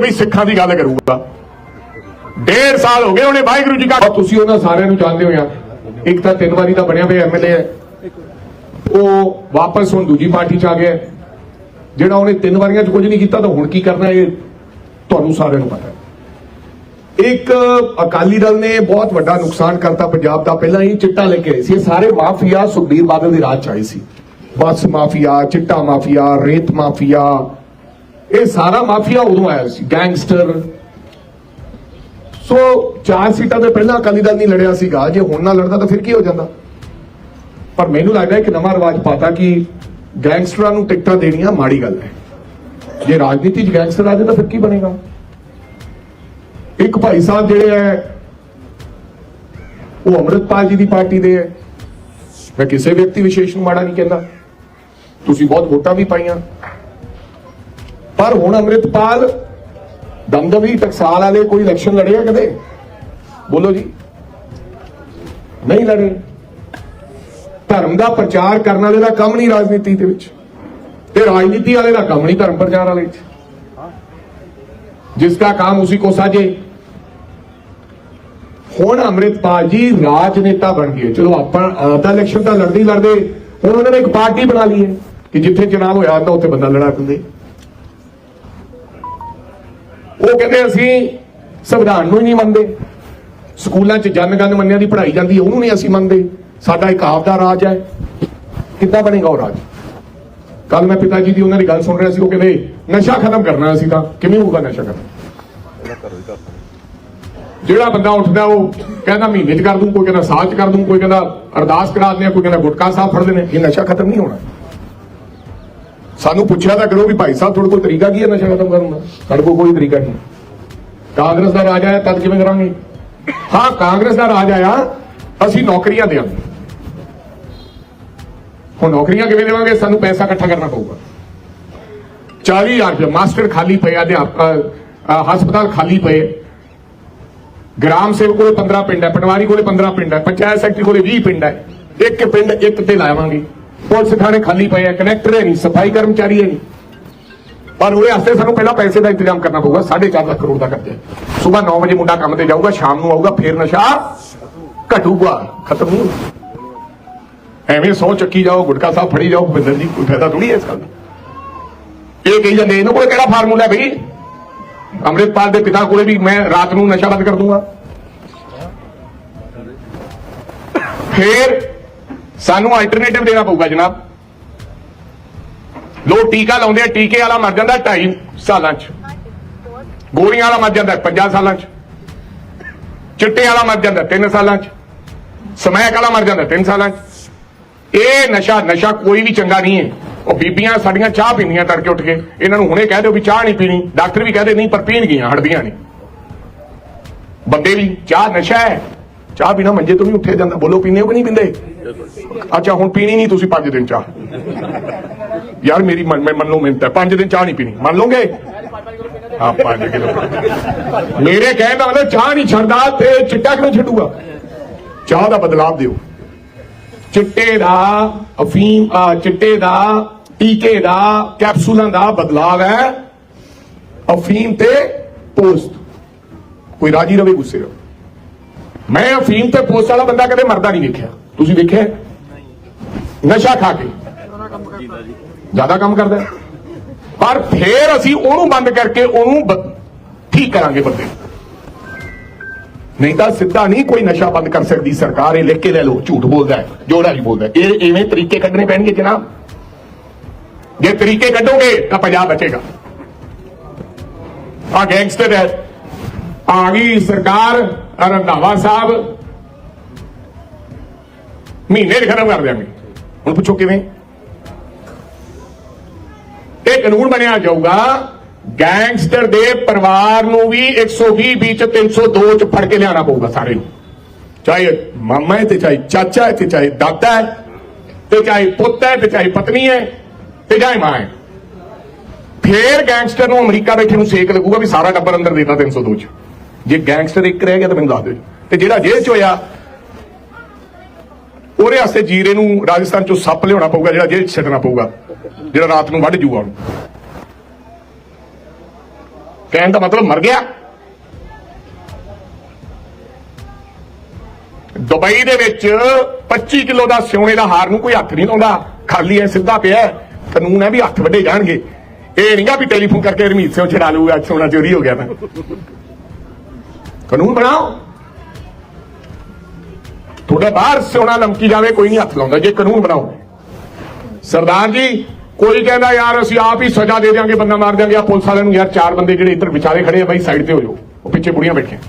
ਵੀ ਸਿੱਖਾਂ ਦੀ ਗੱਲ ਕਰੂਗਾ। ਡੇਢ ਸਾਲ ਹੋ ਗਏ ਉਹਨੇ ਵਾਹਿਗੁਰੂ ਜੀ ਕਾ ਤੁਸੀਂ ਉਹਨਾਂ ਸਾਰਿਆਂ ਨੂੰ ਜਾਣਦੇ ਹੋ ਯਾਰ ਇੱਕ ਤਾਂ ਤਿੰਨ ਵਾਰੀ ਦਾ ਬਣਿਆ ਹੋਇਆ ਐਮਐਲਏ ਹੈ। ਉਹ ਵਾਪਸ ਹੁਣ ਦੂਜੀ ਪਾਰਟੀ ਚ ਆ ਗਿਆ ਜਿਹੜਾ ਉਹਨੇ ਤਿੰਨ ਵਾਰੀਆਂ ਚ ਕੁਝ ਨਹੀਂ ਕੀਤਾ ਤਾਂ ਹੁਣ ਕੀ ਕਰਨਾ ਇਹ ਤੁਹਾਨੂੰ ਸਾਰਿਆਂ ਨੂੰ ਪਤਾ ਹੈ। ਇੱਕ ਅਕਾਲੀ ਦਲ ਨੇ ਬਹੁਤ ਵੱਡਾ ਨੁਕਸਾਨ ਕਰਤਾ ਪੰਜਾਬ ਦਾ। ਪਹਿਲਾਂ ਹੀ ਚਿੱਟਾ ਲੈ ਕੇ ਆਏ ਸੀ। ਇਹ ਸਾਰੇ ਮਾਫੀਆ ਸੁਖਬੀਰ ਬਾਦਲ ਦੇ ਰਾਜ ਚ ਆਏ ਸੀ। ਬੱਸ ਮਾਫੀਆ, ਚਿੱਟਾ ਮਾਫੀਆ, ਰੇਤ ਮਾਫੀਆ ਇਹ ਸਾਰਾ ਮਾਫੀਆ ਉਦੋਂ ਆਇਆ ਸੀ, ਗੈਂਗਸਟਰ। ਸੋ ਚਾਰ ਸੀਟਾਂ ਤੇ ਪਹਿਲਾਂ ਅਕਾਲੀ ਦਲ ਨਹੀਂ ਲੜਿਆ ਸੀਗਾ, ਜੇ ਹੁਣ ਨਾ ਲੜਦਾ ਤਾਂ ਫਿਰ ਕੀ ਹੋ ਜਾਂਦਾ? ਪਰ ਮੈਨੂੰ ਲੱਗਦਾ ਹੈ ਕਿ ਨਵਾਂ ਰਿਵਾਜ ਪਾਤਾ ਕਿ ਗੈਂਗਸਟਰਾਂ ਨੂੰ ਟਿਕਟਾਂ ਦੇਣੀਆਂ ਮਾੜੀ ਗੱਲ ਹੈ। ਜੇ ਰਾਜਨੀਤੀ 'ਚ ਗੈਂਗਸਟਰ ਆ ਜਾਏ ਤਾਂ ਫਿਰ ਕੀ ਬਣੇਗਾ? ਇੱਕ ਭਾਈ ਸਾਹਿਬ ਜਿਹੜੇ ਹੈ, ਉਹ ਅੰਮ੍ਰਿਤਪਾਲ ਜੀ ਦੀ ਪਾਰਟੀ ਦੇ ਹੈ। ਮੈਂ ਕਿਸੇ ਵਿਅਕਤੀ ਵਿਸ਼ੇਸ਼ ਨੂੰ ਮਾੜਾ ਨਹੀਂ ਕਹਿੰਦਾ। ਤੁਸੀਂ ਬਹੁਤ ਵੋਟਾਂ ਵੀ ਪਾਈਆਂ। ਪਰ ਹੁਣ ਅੰਮ੍ਰਿਤਪਾਲ ਦਮਦਮੀ ਟਕਸਾਲ ਵਾਲੇ ਕੋਈ ਇਲੈਕਸ਼ਨ ਲੜਿਆ ਕਦੇ? ਬੋਲੋ ਜੀ। ਨਹੀਂ ਲੜੇ। ਧਰਮ ਦਾ ਪ੍ਰਚਾਰ ਕਰਨ ਵਾਲੇ ਦਾ ਕੰਮ ਨਹੀਂ ਰਾਜਨੀਤੀ ਦੇ ਵਿੱਚ। ਤੇ ਰਾਜਨੀਤੀ ਵਾਲੇ ਦਾ ਕੰਮ ਨਹੀਂ ਧਰਮ ਪ੍ਰਚਾਰ ਵਾਲੇ ਵਿੱਚ। ਜਿਸ ਦਾ ਕੰਮ ਉਸੇ ਕੋ ਸਾਜੇ। ਹੁਣ ਅੰਮ੍ਰਿਤਪਾਲ ਜੀ ਰਾਜਨੇਤਾ ਬਣ ਗਏ। ਚਲੋ ਆਪਾਂ ਆਦਾ ਇਲੈਕਸ਼ਨ ਤਾਂ ਲੜਦੇ ਲੜਦੇ। ਹੁਣ ਉਹਨਾਂ ਨੇ ਇੱਕ ਪਾਰਟੀ ਬਣਾ ਲਈ ਹੈ ਕਿ ਜਿੱਥੇ ਚੋਣ ਹੋਇਆ ਤਾਂ ਉੱਥੇ ਬੰਦਾ ਲੜਾ ਦਿੰਦੇ। ਉਹ ਕਹਿੰਦੇ ਅਸੀਂ ਸੰਵਿਧਾਨ ਨੂੰ ਹੀ ਨਹੀਂ ਮੰਨਦੇ। ਸਕੂਲਾਂ 'ਚ ਜਨਗਣ ਮੰਨਿਆ ਦੀ ਪੜ੍ਹਾਈ ਜਾਂਦੀ, ਉਹਨੂੰ ਨਹੀਂ ਅਸੀਂ ਮੰਨਦੇ। ਸਾਡਾ ਇੱਕ ਆਪ ਦਾ ਰਾਜ ਹੈ। ਕਿੱਦਾਂ ਬਣੇਗਾ ਉਹ ਰਾਜ? ਕੱਲ ਮੈਂ ਪਿਤਾ ਜੀ ਦੀ ਉਹਨਾਂ ਦੀ ਗੱਲ ਸੁਣ ਰਿਹਾ ਸੀ, ਉਹ ਕਹਿੰਦੇ, ਨਸ਼ਾ ਖਤਮ ਕਰਨਾ ਅਸੀਂ ਤਾਂ। ਕਿਵੇਂ ਹੋਊਗਾ ਨਸ਼ਾ ਖਤਮ? ਜਿਹੜਾ ਬੰਦਾ ਉੱਠਦਾ, ਉਹ ਕਹਿੰਦਾ, ਮਹੀਨੇ 'ਚ ਕਰ ਦੂੰ, ਕੋਈ ਕਹਿੰਦਾ ਸਾਲ 'ਚ ਕਰ ਦੂੰ, ਕੋਈ ਕਹਿੰਦਾ ਅਰਦਾਸ ਕਰਾ ਦਿੰਦੇ ਆ, ਕੋਈ ਕਹਿੰਦਾ ਗੁਟਕਾ ਸਾਹਿਬ ਫੜ ਲੈਣੇ ਇਹ ਨਸ਼ਾ ਖਤਮ ਨਹੀਂ ਹੋਣਾ। ਸਾਨੂੰ ਪੁੱਛਿਆ ਤਾਂ ਕਰੋ ਵੀ ਭਾਈ ਸਾਹਿਬ, ਤੁਹਾਡੇ ਕੋਲ ਤਰੀਕਾ ਕੀ ਹੈ ਨਸ਼ਾ ਖਤਮ ਕਰਨ ਦਾ? ਸਾਡੇ ਕੋਲ ਕੋਈ ਤਰੀਕਾ ਨਹੀਂ। ਕਾਂਗਰਸ ਦਾ ਰਾਜ ਆਇਆ, ਤਦ ਕਿਵੇਂ ਕਰਾਂਗੇ? ਹਾਂ, ਕਾਂਗਰਸ ਦਾ ਰਾਜ ਆਇਆ, ਅਸੀਂ ਨੌਕਰੀਆਂ ਦੇਵਾਂਗੇ। ਹੁਣ ਨੌਕਰੀਆਂ ਕਿਵੇਂ ਦੇਵਾਂਗੇ? ਸਾਨੂੰ ਪੈਸਾ ਇਕੱਠਾ ਕਰਨਾ ਪਊਗਾ। 40000 ਰੁਪਏ ਮਾਸਟਰ ਖਾਲੀ ਪਏ, ਅਧਿਆਪਕ ਹਸਪਤਾਲ ਖਾਲੀ ਪਏ। ਗ੍ਰਾਮ ਸੇਵਕ ਕੋਲੇ 15 ਪਿੰਡ ਹੈ, ਪਟਵਾਰੀ ਕੋਲੇ 15 ਪਿੰਡ ਹੈ, ਪੰਚਾਇਤ ਸੈਕਟਰੀ ਕੋਲੇ 20 ਪਿੰਡ ਹੈ। ਇੱਕ ਪਿੰਡ ਇੱਕ ਤੇ ਲਾਵਾਂਗੇ। ਪੁਲਿਸ ਥਾਣੇ ਖਾਲੀ ਪਏ ਹੈ ਕਨੈਕਟਰ ਹੈ ਨਹੀਂ, ਸਫ਼ਾਈ ਕਰਮਚਾਰੀ ਹੈ ਨਹੀਂ। ਪਰ ਉਹਦੇ ਵਾਸਤੇ ਸਾਨੂੰ ਪਹਿਲਾਂ ਪੈਸੇ ਦਾ ਇੰਤਜ਼ਾਮ ਕਰਨਾ ਪਊਗਾ 4.5 ਲੱਖ ਕਰੋੜ ਦਾ ਕਰਜ਼ਾ ਸਵੇਰ 9 ਵਜੇ ਮੁੰਡਾ ਕੰਮ ਤੇ ਜਾਊਗਾ, ਸ਼ਾਮ ਨੂੰ ਆਊਗਾ, ਫੇਰ ਨਸ਼ਾ ਘਟੂਗਾ, ਖਤਮ ਨਹੀਂ ਐਵੇਂ ਸੌ ਚੱਕੀ ਜਾਓ, ਗੁਟਕਾ ਸਾਹਿਬ ਫੜੀ ਜਾਓ ਭਿੰਦਰ ਜੀ, ਕੋਈ ਫਾਇਦਾ ਥੋੜੀ ਹੈ ਇਸ ਗੱਲ ਦਾ? ਇਹ ਕਹੀ ਜਾਂਦੇ ਇਹਨਾਂ ਕੋਲ ਕਿਹੜਾ ਫਾਰਮੂਲਾ ਹੈ ਭਈ ਅੰਮ੍ਰਿਤਪਾਲ ਦੇ ਪਿਤਾ ਕੋਲੇ ਵੀ ਮੈਂ ਰਾਤ ਨੂੰ ਨਸ਼ਾ ਬੰਦ ਕਰ ਦੂੰਗਾ। ਫੇਰ ਸਾਨੂੰ ਆਲਟਰਨੇਟਿਵ ਦੇਣਾ ਪਊਗਾ ਜਨਾਬ। ਲੋਕ ਟੀਕਾ ਲਾਉਂਦੇ ਆ, ਟੀਕੇ ਵਾਲਾ ਮਰ ਜਾਂਦਾ 2.5 ਸਾਲਾਂ 'ਚ। ਗੋਲੀਆਂ ਵਾਲਾ ਮਰ ਜਾਂਦਾ 50 ਸਾਲਾਂ 'ਚ। ਚਿੱਟੇ ਵਾਲਾ ਮਰ ਜਾਂਦਾ 3 ਸਾਲਾਂ 'ਚ। ਸਮੈਕ ਵਾਲਾ ਮਰ ਜਾਂਦਾ 3 ਸਾਲਾਂ 'ਚ। ਇਹ ਨਸ਼ਾ ਨਸ਼ਾ ਕੋਈ ਵੀ ਚੰਗਾ ਨਹੀਂ ਹੈ। ਉਹ ਬੀਬੀਆਂ ਸਾਡੀਆਂ ਚਾਹ ਪੀਂਦੀਆਂ ਤੜਕੇ ਉੱਠ ਕੇ। ਇਹਨਾਂ ਨੂੰ ਹੁਣੇ ਕਹਿ ਦਿਓ ਵੀ ਚਾਹ ਨਹੀਂ ਪੀਣੀ। ਡਾਕਟਰ ਵੀ ਕਹਦੇ ਨਹੀਂ, ਪਰ ਪੀਣਗੀਆਂ ਹਟਦੀਆਂ ਨਹੀਂ। ਬੰਦੇ ਵੀ, ਚਾਹ ਨਸ਼ਾ ਹੈ। ਚਾਹ ਪੀਣਾ ਮੰਜੇ ਤੋਂ ਵੀ ਉੱਠਿਆ ਜਾਂਦਾ। ਬੋਲੋ, ਪੀਂਦੇ ਹੋ ਕਿ ਨਹੀਂ ਪੀਂਦੇ? ਅੱਛਾ, ਹੁਣ ਪੀਣੀ ਨਹੀਂ, ਤੁਸੀਂ 5 ਦਿਨ ਚਾਹ। ਯਾਰ, ਮੇਰੀ ਮੰਨ ਲਓ ਮਿਹਨਤ ਹੈ। 5 ਦਿਨ ਚਾਹ ਨਹੀਂ ਪੀਣੀ। ਮੰਨ ਲਓਗੇ? ਹਾਂ 5 ਕਿਲੋ। ਮੇਰੇ ਕਹਿਣ ਦਾ ਮਤਲਬ ਚਾਹ ਨਹੀਂ ਛੱਡਦਾ ਤੇ ਚਿੱਟਾ ਕਿਵੇਂ ਛੱਡੂਗਾ? ਚਾਹ ਦਾ ਬਦਲਾਵ ਦਿਓ। ਚਿੱਟੇ ਦਾ ਅਫੀਮ ਚਿੱਟੇ ਦਾ ਟੀਕੇ ਦਾ ਕੈਪਸੂਲਾਂ ਦਾ ਬਦਲਾਵ ਹੈ। ਅਫੀਮ ਤੇ ਪੋਸਟ। ਕੋਈ ਰਾਜੀ ਰਵੇ, ਗੁੱਸੇ ਰਹੋ ਮੈਂ ਅਫੀਮ ਤੇ ਪੋਸਟ ਵਾਲਾ ਬੰਦਾ ਕਦੇ ਮਰਦਾ ਨਹੀਂ ਦੇਖਿਆ ਤੁਸੀਂ ਦੇਖਿਆ ਨਸ਼ਾ ਖਾ ਕੇ। ਜ਼ਿਆਦਾ ਕੰਮ ਕਰਦਾ ਪਰ ਫੇਰ ਅਸੀਂ ਉਹਨੂੰ ਬੰਦ ਕਰਕੇ ਉਹਨੂੰ ਠੀਕ ਕਰਾਂਗੇ ਬੰਦੇ। ਨਹੀਂ ਤਾਂ ਸਿੱਧਾ ਨਹੀਂ ਕੋਈ ਨਸ਼ਾ ਬੰਦ ਕਰ ਸਕਦੀ ਸਰਕਾਰ, ਇਹ ਲਿਖ ਕੇ ਲੈ ਲਓ, ਝੂਠ ਬੋਲਦਾ ਹੈ, ਜੋੜਾ ਨਹੀਂ ਬੋਲਦਾ ਇਹ ਐਵੇਂ ਤਰੀਕੇ ਕੱਢਣੇ ਪੈਣਗੇ ਜਨਾਬ। ਜੇ ਤਰੀਕੇ ਕੱਢੋਗੇ ਤਾਂ ਪੰਜਾਬ ਬਚੇਗਾ। ਆ ਗੈਂਗਸਟਰ ਹੈ। ਆ ਗਈ ਸਰਕਾਰ। ਰੰਧਾਵਾ ਸਾਹਿਬ। ਮਹੀਨੇ ਚ ਖਤਮ ਕਰ ਦਿਆਂਗੇ। ਹੁਣ ਪੁੱਛੋ ਕਿਵੇਂ? ਇਹ ਕਾਨੂੰਨ ਬਣਿਆ ਜਾਊਗਾ, ਗੈਂਗਸਟਰ ਦੇ ਪਰਿਵਾਰ ਨੂੰ ਵੀ 120 ਵਿੱਚ 302 ਚ ਫੜ ਕੇ ਲਿਆਣਾ ਪਊਗਾ ਸਾਰੇ ਨੂੰ। ਚਾਹੇ ਮਾਮਾ ਹੈ ਤੇ ਚਾਹੇ ਚਾਚਾ ਹੈ ਤੇ ਚਾਹੇ ਦਾਦਾ ਹੈ, ਤੇ ਚਾਹੇ ਪੁੱਤ ਹੈ ਤੇ ਚਾਹੇ ਪਤਨੀ ਹੈ ਤੇ ਚਾਹੇ ਮਾਂ ਹੈ। ਫੇਰ ਗੈਂਗਸਟਰ ਨੂੰ ਅਮਰੀਕਾ ਬੈਠੇ ਨੂੰ ਸੇਕ ਲੱਗੂਗਾ ਵੀ ਸਾਰਾ ਟੱਬਰ ਅੰਦਰ ਦੇਤਾ 302 ਚ। ਜੇ ਗੈਂਗਸਟਰ ਇੱਕ ਰਹਿ ਗਿਆ ਤਾਂ ਮੈਨੂੰ ਦੱਸ ਦਿਓ ਤੇ ਜਿਹੜਾ ਜੇਲ੍ਹ ਚ ਹੋਇਆ, ਉਹਦੇ ਵਾਸਤੇ ਜੀਰੇ ਨੂੰ ਰਾਜਸਥਾਨ ਚੋਂ ਸੱਪ ਲਿਆਉਣਾ ਪਊਗਾ, ਜਿਹੜਾ ਜੇਲ੍ਹ ਚ ਛੱਡਣਾ ਪਊਗਾ, ਜਿਹੜਾ ਰਾਤ ਨੂੰ ਵੱਢ ਜੂਗਾ ਉਹਨੂੰ। ਕਹਿਣ ਦਾ ਮਤਲਬ ਮਰ ਗਿਆ। ਦੁਬਈ ਦੇ ਵਿੱਚ 25 ਕਿਲੋ ਦਾ ਸਿਉਣੇ ਦਾ ਹਾਰ ਨੂੰ ਕੋਈ ਹੱਥ ਨਹੀਂ ਲਾਉਂਦਾ। ਖਾਲੀ ਐ, ਸਿੱਧਾ ਪਿਆ ਕਾਨੂੰਨ ਹੈ ਵੀ ਹੱਥ ਵੱਡੇ ਜਾਣਗੇ। ਇਹ ਨਹੀਂਗਾ ਵੀ ਟੈਲੀਫੋਨ ਕਰਕੇ ਰਮੀਤ ਸਿੰਘ ਛਡਾ ਲਊਗਾ ਸੋਨਾ ਚੋਰੀ ਹੋ ਗਿਆ ਤਾਂ। ਕਾਨੂੰਨ ਬਣਾਓ। ਤੁਹਾਡਾ ਬਾਹਰ ਸੋਨਾ ਲਮਕੀ ਜਾਵੇ, ਕੋਈ ਨਹੀਂ ਹੱਥ ਲਾਉਂਦਾ, ਜੇ ਕਾਨੂੰਨ ਬਣਾਓ। ਸਰਦਾਰ ਜੀ, ਕੋਈ ਕਹਿੰਦਾ, ਯਾਰ, ਅਸੀਂ ਆਪ ਹੀ ਸਜ਼ਾ ਦੇ ਦਿਆਂਗੇ, ਬੰਦਾ ਮਾਰ ਦਿਆਂਗੇ। ਆ ਪੁਲਿਸ ਵਾਲਿਆਂ ਨੂੰ, ਯਾਰ, ਚਾਰ ਬੰਦੇ ਜਿਹੜੇ ਇੱਧਰ ਵਿਚਾਰੇ ਖੜੇ ਆ, ਬਾਈ ਸਾਈਡ ਤੇ ਹੋ ਜਾਓ। ਉਹ ਪਿੱਛੇ ਬੁੜੀਆਂ ਬੈਠੀਆਂ।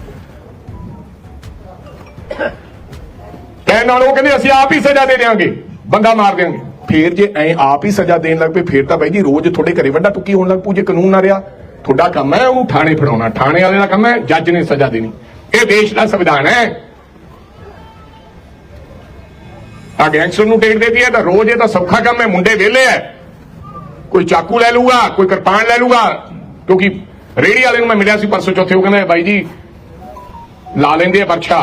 ਕਹਿਣ ਨਾਲ ਉਹ ਕਹਿੰਦੇ, ਅਸੀਂ ਆਪ ਹੀ ਸਜ਼ਾ ਦੇ ਦਿਆਂਗੇ, ਬੰਦਾ ਮਾਰ ਦਿਆਂਗੇ। ਫੇਰ ਜੇ ਐ ਆਪ ਹੀ ਸਜ਼ਾ ਦੇਣ ਲੱਗ ਪਏ, ਫੇਰ ਤਾਂ ਬਾਈ ਜੀ, ਰੋਜ਼ ਤੁਹਾਡੇ ਘਰੇ ਵੱਡਾ ਟੁੱਕੀ ਹੋਣ ਲੱਗ ਪੂ ਜੇ ਕਾਨੂੰਨ ਨਾ ਰਿਹਾ। ਤੁਹਾਡਾ ਕੰਮ ਹੈ ਉਹਨੂੰ ਥਾਣੇ ਫੜਾਉਣਾ। ਥਾਣੇ ਵਾਲੇ ਦਾ ਕੰਮ ਹੈ, ਜੱਜ ਨੇ ਸਜ਼ਾ ਦੇਣੀ। ਇਹ ਦੇਸ਼ ਦਾ ਸੰਵਿਧਾਨ ਹੈ। ਆ ਗੈਂਗਸਟਰ ਨੂੰ ਟਿਕਟ ਦੇਤੀ ਹੈ ਤਾਂ ਰੋਜ਼ ਇਹ ਤਾਂ ਸੌਖਾ ਕੰਮ ਹੈ, ਮੁੰਡੇ ਵਿਹਲੇ ਹੈ। ਕੋਈ ਚਾਕੂ ਲੈ ਲੂਗਾ ਕੋਈ ਕਿਰਪਾਨ ਲੈ ਲੂਗਾ ਕਿਉਂਕਿ ਰੇੜੀ ਵਾਲੇ ਨੂੰ ਮੈਂ ਮਿਲਿਆ ਸੀ ਪਰਸੋਂ ਚੌਥੇ, ਉਹ ਕਹਿੰਦਾ, ਬਾਈ ਜੀ, ਲਾ ਲੈਂਦੇ ਆ ਪਰਛਾ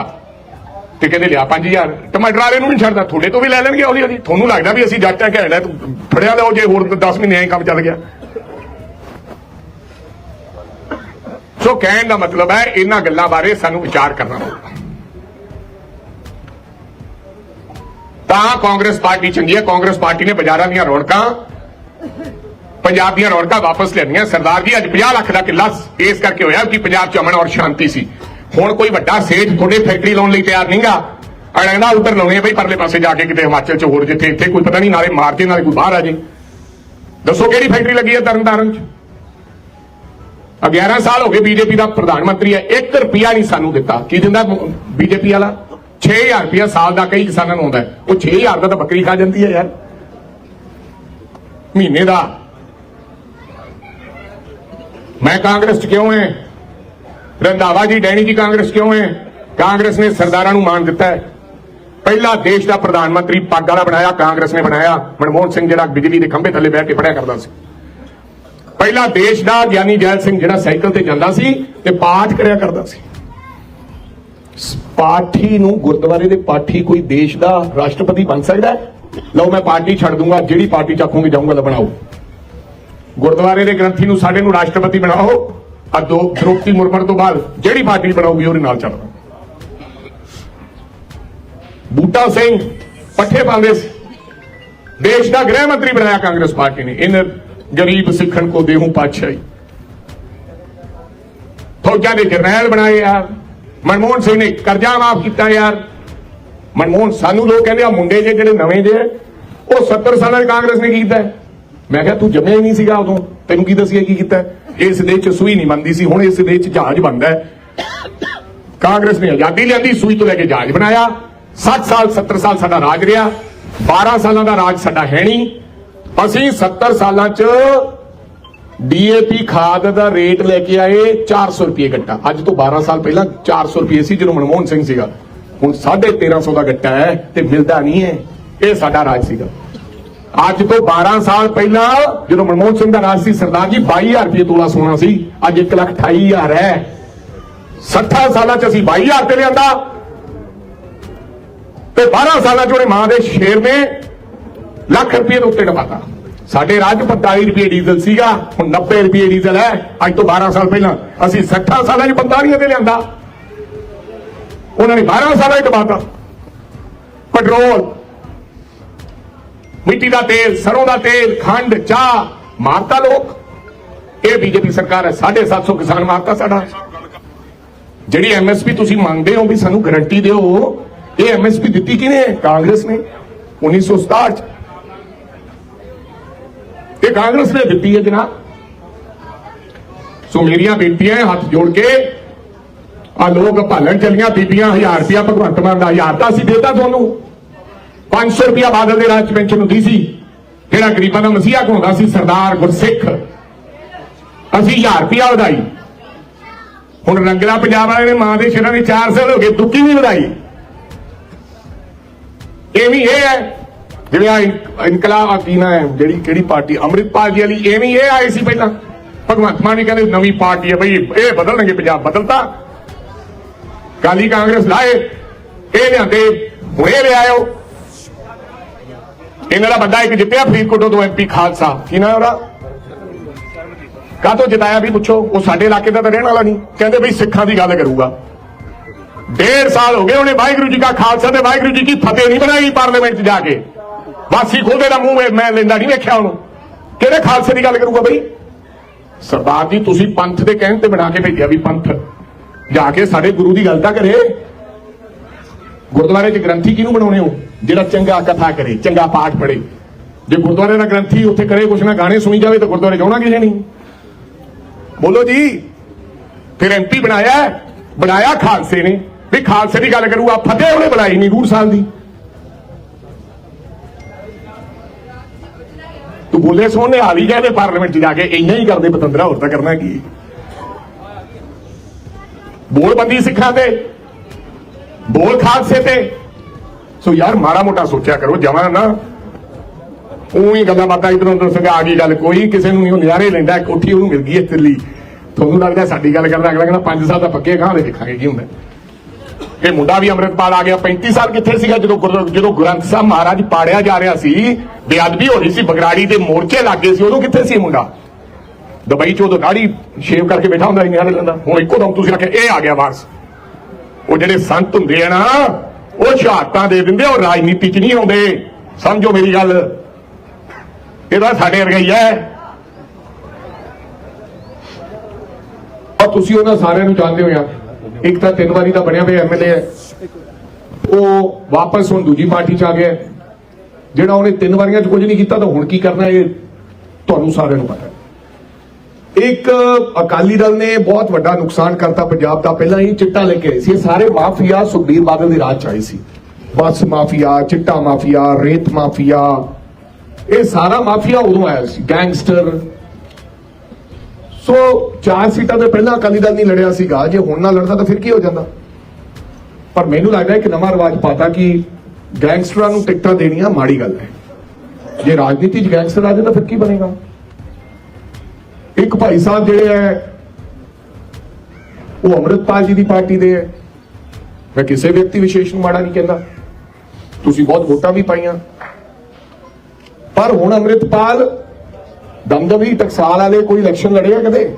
ਤੇ ਕਹਿੰਦੇ, ਲਿਆ 5000 ਟਮਾਟਰ ਵਾਲੇ ਨੂੰ ਨਹੀਂ ਛੱਡਦਾ, ਤੁਹਾਡੇ ਤੋਂ ਵੀ ਲੈ ਲੈਣਗੇ ਹੌਲੀ ਹੌਲੀ ਤੁਹਾਨੂੰ ਲੱਗਦਾ ਵੀ ਅਸੀਂ ਜੱਟ ਆ ਘੈਂਡਾ ਤੂੰ ਫੜਿਆ ਲਓ ਜੇ ਹੋਰ 10 ਮਹੀਨੇ ਐਂ ਕੰਮ ਚੱਲ ਗਿਆ। ਸੋ ਕਹਿਣ ਦਾ ਮਤਲਬ ਹੈ, ਇਹਨਾਂ ਗੱਲਾਂ ਬਾਰੇ ਸਾਨੂੰ ਵਿਚਾਰ ਕਰਨਾ ਹੋਊਗਾ। ਤਾਂ ਕਾਂਗਰਸ ਪਾਰਟੀ ਚੰਗੀ ਹੈ, ਕਾਂਗਰਸ ਪਾਰਟੀ ਨੇ ਬਾਜ਼ਾਰਾਂ ਦੀਆਂ ਰੌਣਕਾਂ, ਪੰਜਾਬ ਦੀਆਂ ਰੌਣਕਾਂ ਵਾਪਸ ਲੈਣੀਆਂ ਸਰਦਾਰ ਜੀ, ਅੱਜ 50 ਲੱਖ ਦਾ ਕਿੱਲਾ ਇਸ ਕਰਕੇ ਹੋਇਆ ਕਿ ਪੰਜਾਬ 'ਚ ਅਮਨ ਔਰ ਸ਼ਾਂਤੀ ਸੀ। ਹੁਣ ਕੋਈ ਵੱਡਾ ਸੇਠ ਤੁਹਾਡੇ ਫੈਕਟਰੀ ਲਾਉਣ ਲਈ ਤਿਆਰ ਨਹੀਂਗਾ। ਅੜੈਂਦਾ ਉੱਧਰ ਲਾਉਣੇ ਬਈ, ਪਰਲੇ ਪਾਸੇ ਜਾ ਕੇ ਕਿਤੇ ਹਿਮਾਚਲ 'ਚ ਹੋਰ ਜਿੱਥੇ ਇੱਥੇ ਕੋਈ ਪਤਾ ਨਹੀਂ, ਨਾਲੇ ਮਾਰ ਜੇ ਨਾਲੇ ਕੋਈ ਬਾਹਰ ਆ ਜੇ। ਦੱਸੋ ਕਿਹੜੀ ਫੈਕਟਰੀ ਲੱਗੀ ਹੈ ਤਰਨਤਾਰਨ 'ਚ? 11 ਸਾਲ ਹੋ ਗਏ ਬੀਜੇਪੀ ਦਾ ਪ੍ਰਧਾਨ ਮੰਤਰੀ ਹੈ। 1 ਰੁਪਿਆ ਨਹੀਂ ਸਾਨੂੰ ਦਿੱਤਾ। ਕੀ ਦਿੰਦਾ ਬੀਜੇਪੀ ਵਾਲਾ? 6000 ਰੁਪਿਆ ਸਾਲ ਦਾ ਕਈ ਕਿਸਾਨਾਂ ਨੂੰ ਆਉਂਦਾ ਹੈ। ਉਹ 6000 ਦਾ ਤਾਂ ਬੱਕਰੀ ਖਾ ਜਾਂਦੀ ਹੈ ਯਾਰ। ਮਹੀਨੇ ਦਾ। ਮੈਂ ਕਾਂਗਰਸ ਚ ਕਿਉਂ ਹੈ ਰੰਧਾਵਾ ਜੀ, ਡੈਣੀ ਜੀ ਕਾਂਗਰਸ ਕਿਉਂ ਹੈ ਕਾਂਗਰਸ ਨੇ ਸਰਦਾਰਾਂ ਨੂੰ ਮਾਣ ਦਿੱਤਾ ਹੈ। ਪਹਿਲਾ ਦੇਸ਼ ਦਾ ਪ੍ਰਧਾਨ ਮੰਤਰੀ ਪੱਗ ਵਾਲਾ ਬਣਾਇਆ, ਕਾਂਗਰਸ ਨੇ ਬਣਾਇਆ। ਮਨਮੋਹਨ ਸਿੰਘ ਜਿਹੜਾ ਬਿਜਲੀ ਦੇ ਖੰਭੇ ਥੱਲੇ ਬੈਠ ਕੇ ਪੜਿਆ ਕਰਦਾ ਸੀ। ਪਹਿਲਾ ਦੇਸ਼ ਦਾ ਗਿਆਨੀ ਜੈਲ ਸਿੰਘ ਜਿਹੜਾ ਸਾਈਕਲ ਤੇ ਜਾਂਦਾ ਸੀ ਤੇ ਪਾਠ ਕਰਿਆ ਕਰਦਾ ਸੀ। ਪਾਠੀ ਨੂੰ ਗੁਰਦੁਆਰੇ ਦੇ ਪਾਠੀ ਕੋਈ ਦੇਸ਼ ਦਾ ਰਾਸ਼ਟਰਪਤੀ ਬਣ ਸਕਦਾ ਹੈ? ਲਓ ਮੈਂ ਪਾਰਟੀ ਛੱਡ ਦੂੰਗਾ, ਜਿਹੜੀ ਪਾਰਟੀ ਚਾਖੂਗੀ ਜਾਊਂਗਾ ਬਣਾਓ। ਗੁਰਦੁਆਰੇ ਦੇ ਗ੍ਰੰਥੀ ਨੂੰ ਸਾਡੇ ਨੂੰ ਰਾਸ਼ਟਰਪਤੀ ਬਣਾਓ, ਆ ਦੋ ਦ੍ਰੋਪਦੀ ਮੁਰਮਰ ਤੋਂ ਬਾਅਦ ਜਿਹੜੀ ਪਾਰਟੀ ਬਣਾਉਗੀ ਉਹਦੇ ਨਾਲ ਚੱਲਣਾ ਬੂਟਾ ਸਿੰਘ ਪੱਠੇ ਪਾਉਂਦੇ ਸੀ। ਦੇਸ਼ ਦਾ ਗ੍ਰਹਿ ਮੰਤਰੀ ਬਣਾਇਆ ਕਾਂਗਰਸ ਪਾਰਟੀ ਨੇ। ਇਨ ਗਰੀਬ ਸਿੱਖਣ ਕੋ ਦੇਹੂੰ ਪਾਤਸ਼ਾਹੀ। ਫੌਜਾਂ ਦੇ ਜਰਨੈਲ ਬਣਾਏ ਯਾਰ। ਮਨਮੋਹਨ ਸਿੰਘ ਨੇ ਕਰਜ਼ਾ ਮਾਫ ਕੀਤਾ ਯਾਰ। ਮਨਮੋਹਨ ਸਾਨੂੰ ਲੋਕ ਕਹਿੰਦੇ ਆ, ਮੁੰਡੇ ਜੇ ਜਿਹੜੇ ਨਵੇਂ ਜੇ, ਉਹ 70 ਸਾਲਾਂ ਦੀ ਕਾਂਗਰਸ ਨੇ ਕੀ ਕੀਤਾ? ਮੈਂ ਕਿਹਾ, ਤੂੰ ਜੰਮਿਆ ਹੀ ਨਹੀਂ ਸੀਗਾ ਉਦੋਂ। ਤੈਨੂੰ ਕੀ ਦੱਸਿਆ ਕੀ ਕੀਤਾ? ਇਸ ਦੇਸ਼ ਚ ਸੂਈ ਨਹੀਂ ਮੰਨਦੀ ਸੀ। ਹੁਣ ਇਸ ਦੇਸ਼ ਚ ਜਹਾਜ਼ ਬਣਦਾ ਕਾਂਗਰਸ ਨੇ ਆਜ਼ਾਦੀ ਲਿਆਂਦੀ, ਸੂਈ ਤੋਂ ਲੈ ਕੇ ਜਹਾਜ਼ ਬਣਾਇਆ। 60 ਸਾਲ 70 ਸਾਲ ਸਾਡਾ ਰਾਜ ਰਿਹਾ। 12 ਸਾਲਾਂ ਦਾ ਰਾਜ ਸਾਡਾ ਹੈ ਨਹੀਂ। ਅਸੀਂ 70 ਸਾਲਾਂ ਚ ਡੀਏਪੀ ਖਾਦ ਦਾ ਰੇਟ ਲੈ ਕੇ ਆਏ 400 ਰੁਪਏ ਗੱਟਾ। ਅੱਜ ਤੋਂ 12 ਸਾਲ ਪਹਿਲਾਂ 400 ਰੁਪਏ ਸੀ, ਜਦੋਂ ਮਨਮੋਹਨ ਸਿੰਘ ਸੀਗਾ। ਹੁਣ 1350 ਦਾ ਗੱਟਾ ਹੈ ਤੇ ਮਿਲਦਾ ਨਹੀਂ ਹੈ। ਇਹ ਸਾਡਾ ਰਾਜ ਸੀਗਾ। ਅੱਜ ਤੋਂ 12 ਸਾਲ ਪਹਿਲਾਂ ਜਦੋਂ ਮਨਮੋਹਨ ਸਿੰਘ ਦਾ ਰਾਜ ਸੀ, ਸਰਦਾਰ ਜੀ 22000 ਰੁਪਏ ਤੋਲਾ ਸੋਨਾ ਸੀ। ਅੱਜ 128000 ਹੈ। 60 ਸਾਲਾਂ ਚ ਅਸੀਂ 22000 ਤੇ ਲਿਆਂਦਾ। ਤੇ 12 ਸਾਲਾਂ ਚ ਉਹਨੇ ਮਾਂ ਦੇ ਸ਼ੇਰ ਨੇ ਲੱਖ ਰੁਪਏ ਦੇ ਉੱਤੇ ਡਬਾਤਾ ਸਾਡੇ ਰਾਜ 'ਚ 45 ਰੁਪਏ ਡੀਜ਼ਲ ਸੀਗਾ, ਹੁਣ 90 ਰੁਪਏ ਡੀਜ਼ਲ ਹੈ। ਅੱਜ ਤੋਂ 12 ਸਾਲ ਪਹਿਲਾਂ ਅਸੀਂ 60 ਸਾਲਾਂ 'ਚ 45 ਤੇ ਲਿਆਂਦਾ। ਉਹਨਾਂ ਨੇ 12 ਸਾਲਾਂ 'ਚ ਡਬਾਤਾ ਪੈਟਰੋਲ, ਮਿੱਟੀ ਦਾ ਤੇਲ, ਸਰੋਂ ਦਾ ਤੇਲ, ਖੰਡ, ਚਾਹ, ਮਾਰਤਾ ਲੋਕ। ਇਹ ਬੀਜੇਪੀ ਸਰਕਾਰ ਹੈ 750 ਕਿਸਾਨ ਮਾਰਤਾ ਸਾਡਾ। ਜਿਹੜੀ ਐਮਐਸਪੀ ਤੁਸੀਂ ਮੰਗਦੇ ਹੋ ਵੀ ਸਾਨੂੰ ਗਾਰੰਟੀ ਦਿਓ, ਇਹ ਐਮਐਸਪੀ ਦਿੱਤੀ ਕਿਹਨੇ? ਕਾਂਗਰਸ ਨੇ। 1967 ਚ ਇਹ ਕਾਂਗਰਸ ਨੇ ਦਿੱਤੀ ਹੈ ਜਨਾਬ। ਸੋ ਮੇਰੀਆਂ ਬੇਨਤੀਆਂ ਹੱਥ ਜੋੜ ਕੇ। ਆ ਲੋਕ ਭਾਲਣ ਚੱਲੀਆਂ, ਬੀਬੀਆਂ 1000 ਰੁਪਿਆ ਭਗਵੰਤ ਮਾਨ ਦਾ 1000 ਤਾਂ ਅਸੀਂ ਦੇਤਾ ਤੁਹਾਨੂੰ। 500 ਰੁਪਿਆ ਬਾਦਲ ਦੇ ਰਾਜ ਪੈਨਸ਼ਨ ਹੁੰਦੀ ਸੀ। ਜਿਹੜਾ ਗਰੀਬਾਂ ਦਾ ਮਸੀਹਾ ਕਹਾਉਂਦਾ ਸੀ, ਸਰਦਾਰ ਗੁਰਸਿੱਖ। ਅਸੀਂ 1000 ਰੁਪਿਆ ਵਧਾਈ। ਹੁਣ ਰੰਗਲਾ ਪੰਜਾਬ ਵਾਲੇ ਨੇ ਮਾਂ ਦੇ ਸ਼ੇਰਾਂ ਦੇ 4 ਸਾਲ ਹੋ ਗਏ ਦੁੱਕੀ ਵੀ ਵਧਾਈ। ਇਹ ਵੀ ਇਹ ਹੈ ਜਿਵੇਂ ਆ ਇਨਕਲਾਬ ਕੀ ਨਾ ਹੈ, ਜਿਹੜੀ, ਕਿਹੜੀ ਪਾਰਟੀ? ਅੰਮ੍ਰਿਤਪਾਲ ਜੀ ਵਾਲੀ ਇਹ ਵੀ ਇਹ ਆਏ ਸੀ ਪਹਿਲਾਂ। ਭਗਵੰਤ ਮਾਨ ਵੀ ਕਹਿੰਦੇ ਨਵੀਂ ਪਾਰਟੀ ਹੈ ਬਈ, ਇਹ ਬਦਲਣਗੇ ਪੰਜਾਬ, ਬਦਲਤਾ। ਕਾਲੀ ਕਾਂਗਰਸ ਲਾਏ, ਇਹ ਲਿਆਂਦੇ, ਹੁਣ ਇਹ ਲਿਆਇਓ ਇਹਨਾਂ ਦਾ ਬੰਦਾ ਇੱਕ ਜਿੱਤਿਆ ਫਰੀਦਕੋਟੋਂ ਤੋਂ ਐਮਪੀ ਖਾਲਸਾ। ਕੀ ਨਾ ਉਹਦਾ? ਕਾਹਤੋਂ ਜਿਤਾਇਆ ਵੀ ਪੁੱਛੋ, ਉਹ ਸਾਡੇ ਇਲਾਕੇ ਦਾ ਤਾਂ ਰਹਿਣ ਵਾਲਾ ਨਹੀਂ। ਕਹਿੰਦੇ ਬਈ ਸਿੱਖਾਂ ਦੀ ਗੱਲ ਕਰੂਗਾ। ਡੇਢ ਸਾਲ ਹੋ ਗਏ ਉਹਨੇ ਵਾਹਿਗੁਰੂ ਜੀ ਕਾ ਖਾਲਸਾ ਤੇ ਵਾਹਿਗੁਰੂ ਜੀ ਕੀ ਫਤਿਹ ਨਹੀਂ ਬਣਾਈ ਪਾਰਲੀਮੈਂਟ 'ਚ ਜਾ ਕੇ। ਵਾਸੀ ਖੋਲਦੇ ਦਾ ਮੂੰਹ ਮੈਂ ਲੈਂਦਾ ਨਹੀਂ ਵੇਖਿਆ ਉਹਨੂੰ। ਕਿਹੜੇ ਖਾਲਸੇ ਦੀ ਗੱਲ ਕਰੂਗਾ ਬਈ? ਸਰਦਾਰ ਜੀ, ਤੁਸੀਂ ਪੰਥ ਦੇ ਕਹਿਣ ਤੇ ਬਣਾ ਕੇ ਭੇਜਿਆ ਵੀ ਪੰਥ। ਜਾ ਕੇ ਸਾਡੇ ਗੁਰੂ ਦੀ ਗੱਲ ਤਾਂ ਕਰੇ। ਗੁਰਦੁਆਰੇ 'ਚ ਗ੍ਰੰਥੀ ਕਿਹਨੂੰ ਬਣਾਉਣੇ ਹੋ? ਜਿਹੜਾ ਚੰਗਾ ਕਥਾ ਕਰੇ, ਚੰਗਾ ਪਾਠ ਪੜੇ ਜੇ ਗੁਰਦੁਆਰੇ ਦਾ ਗ੍ਰੰਥੀ ਉੱਥੇ ਕਰੇ, ਕੁਛ ਨਾ ਗਾਣੇ ਸੁਣੀ ਜਾਵੇ ਤਾਂ ਗੁਰਦੁਆਰੇ ਜਾਣਾ ਕਿਸੇ ਨਹੀਂ ਬੋਲੋ ਜੀ, ਫਿਰ ਐਮਪੀ ਬਣਾਇਆ ਬਣਾਇਆ ਖਾਲਸੇ ਨੇ। ਵੀ ਖਾਲਸੇ ਦੀ ਗੱਲ ਕਰੂਗਾ ਫਤਿਹ ਉਹਨੇ ਬਣਾਈ ਨਹੀਂ ਰੂੜ ਸਾਲ ਦੀ। ਤੂੰ ਬੋਲੇ ਸੋਹਣੇ ਆ ਵੀ ਗਏ ਤੇ ਪਾਰਲੀਮੈਂਟ 'ਚ ਜਾ ਕੇ, ਇੰਨਾ ਹੀ ਕਰਦੇ ਪਤੰਦਰਾ, ਹੋਰ ਤਾਂ ਕਰਨਾ ਕੀ? ਬੋਲਬੰਦੀ ਸਿੱਖਾਂ ਤੇ, ਬੋਲ ਖਾਲਸੇ ਤੇ। ਸੋ ਯਾਰ, ਮਾੜਾ ਮੋਟਾ ਸੋਚਿਆ ਕਰੋ ਜਵਾਂ ਨਾ। ਉਹੀ ਗੱਲਾਂ ਬਾਤਾਂ ਇਧਰੋਂ ਉਧਰ ਸੰਗਾ ਆ ਗਈ ਗੱਲ, ਕੋਈ ਕਿਸੇ ਨੂੰ ਨਹੀਂ, ਉਹ ਨਜ਼ਾਰੇ ਲੈਂਦਾ ਕੋਠੀ ਉਹਨੂੰ ਮਿਲ ਗਈ ਇੱਥੇ ਲਈ ਤੁਹਾਨੂੰ ਲੱਗਦਾ ਸਾਡੀ ਗੱਲ ਕਰਦਾ, ਅਗਲਾ ਕਹਿੰਦਾ 5 ਸਾਲ ਦਾ ਪੱਕੇ ਖਾਂ ਦੇ ਦੇਖਾਂਗੇ ਕੀ ਹੁੰਦਾ? ਇਹ ਮੁੰਡਾ ਵੀ ਅੰਮ੍ਰਿਤਪਾਲ ਆ ਗਿਆ। 35 ਸਾਲ ਕਿੱਥੇ ਸੀਗਾ ਜਦੋਂ ਗੁਰ- ਜਦੋਂ ਗ੍ਰੰਥ ਸਾਹਿਬ ਮਹਾਰਾਜ ਪਾੜਿਆ ਜਾ ਰਿਹਾ ਸੀ? ਬੇਅਦਬੀ ਹੋ ਰਹੀ ਸੀ। ਬਗਰਾੜੀ ਦੇ ਮੋਰਚੇ ਲੱਗੇ ਸੀ। ਉਦੋਂ ਕਿੱਥੇ ਸੀ ਮੁੰਡਾ? ਦੁਬਈ ਚ ਉਦੋਂ ਦਾੜੀ ਸ਼ੇਵ ਕਰਕੇ ਬੈਠਾ ਹੁੰਦਾ ਸੀ ਨਿਹਾਰੇ ਲੈਂਦਾ ਹੁਣ ਇੱਕੋ ਦਮ ਤੁਸੀਂ ਆਖਿਆ ਇਹ ਆ ਗਿਆ ਵਾਰਸ। ਉਹ ਜਿਹੜੇ ਸੰਤ ਹੁੰਦੇ ਆ ਨਾ, ਉਹ ਸ਼ਹਾਦਤਾਂ ਦੇ ਦਿੰਦੇ ਉਹ ਰਾਜਨੀਤੀ 'ਚ ਨਹੀਂ ਆਉਂਦੇ। ਸਮਝੋ ਮੇਰੀ ਗੱਲ। ਇਹਦਾ ਸਾਡੇ ਵਰਗਾ ਹੀ ਹੈ। ਔਰ ਤੁਸੀਂ ਉਹਨਾਂ ਸਾਰਿਆਂ ਨੂੰ ਜਾਣਦੇ ਹੋ ਯਾਰ ਇੱਕ ਤਾਂ ਤਿੰਨ ਵਾਰੀ ਦਾ ਬਣਿਆ ਹੋਇਆ ਐਮਐਲਏ ਹੈ। ਉਹ ਵਾਪਸ ਹੁਣ ਦੂਜੀ ਪਾਰਟੀ 'ਚ ਆ ਗਿਆ ਜਿਹੜਾ ਉਹਨੇ ਤਿੰਨ ਵਾਰੀਆਂ 'ਚ ਕੁਝ ਨਹੀਂ ਕੀਤਾ ਤਾਂ ਹੁਣ ਕੀ ਕਰਨਾ ਇਹ ਤੁਹਾਨੂੰ ਸਾਰਿਆਂ ਨੂੰ ਪਤਾ ਇੱਕ ਅਕਾਲੀ ਦਲ ਨੇ ਬਹੁਤ ਵੱਡਾ ਨੁਕਸਾਨ ਕਰਤਾ ਪੰਜਾਬ ਦਾ। ਪਹਿਲਾਂ ਹੀ ਚਿੱਟਾ ਲੈ ਕੇ ਆਏ ਸੀ। ਇਹ ਸਾਰੇ ਮਾਫੀਆ ਸੁਖਬੀਰ ਬਾਦਲ ਦੀ ਰਾਜ ਚ ਆਏ ਸੀ। ਬੱਸ ਮਾਫੀਆ, ਚਿੱਟਾ ਮਾਫੀਆ, ਰੇਤ ਮਾਫੀਆ, ਇਹ ਸਾਰਾ ਮਾਫੀਆ ਉਦੋਂ ਆਇਆ ਸੀ। ਗੈਂਗਸਟਰ ਸੋ ਚਾਰ ਸੀਟਾਂ ਤੇ ਪਹਿਲਾਂ ਅਕਾਲੀ ਦਲ ਨਹੀਂ ਲੜਿਆ ਸੀਗਾ। ਜੇ ਹੁਣ ਨਾ ਲੜਦਾ ਤਾਂ ਫਿਰ ਕੀ ਹੋ ਜਾਂਦਾ? ਪਰ ਮੈਨੂੰ ਲੱਗਦਾ ਇੱਕ ਨਵਾਂ ਰਿਵਾਜ ਪਾਤਾ ਕਿ ਗੈਂਗਸਟਰਾਂ ਨੂੰ ਟਿਕਟਾਂ ਦੇਣੀਆਂ ਮਾੜੀ ਗੱਲ ਹੈ। ਜੇ ਰਾਜਨੀਤੀ 'ਚ ਗੈਂਗਸਟਰ ਆ ਜਾਏ ਤਾਂ ਫਿਰ ਕੀ ਬਣੇਗਾ? ਇੱਕ ਭਾਈ ਸਾਹਿਬ ਜਿਹੜੇ ਹੈ, ਉਹ ਅੰਮ੍ਰਿਤਪਾਲ ਜੀ ਦੀ ਪਾਰਟੀ ਦੇ ਹੈ। ਮੈਂ ਕਿਸੇ ਵਿਅਕਤੀ ਵਿਸ਼ੇਸ਼ ਨੂੰ ਮਾੜਾ ਨਹੀਂ ਕਹਿੰਦਾ। ਤੁਸੀਂ ਬਹੁਤ ਵੋਟਾਂ ਵੀ ਪਾਈਆਂ। ਪਰ ਹੁਣ ਅੰਮ੍ਰਿਤਪਾਲ ਦਮਦਮੀ ਟਕਸਾਲ ਵਾਲੇ ਕੋਈ ਇਲੈਕਸ਼ਨ ਲੜਿਆ ਕਦੇ?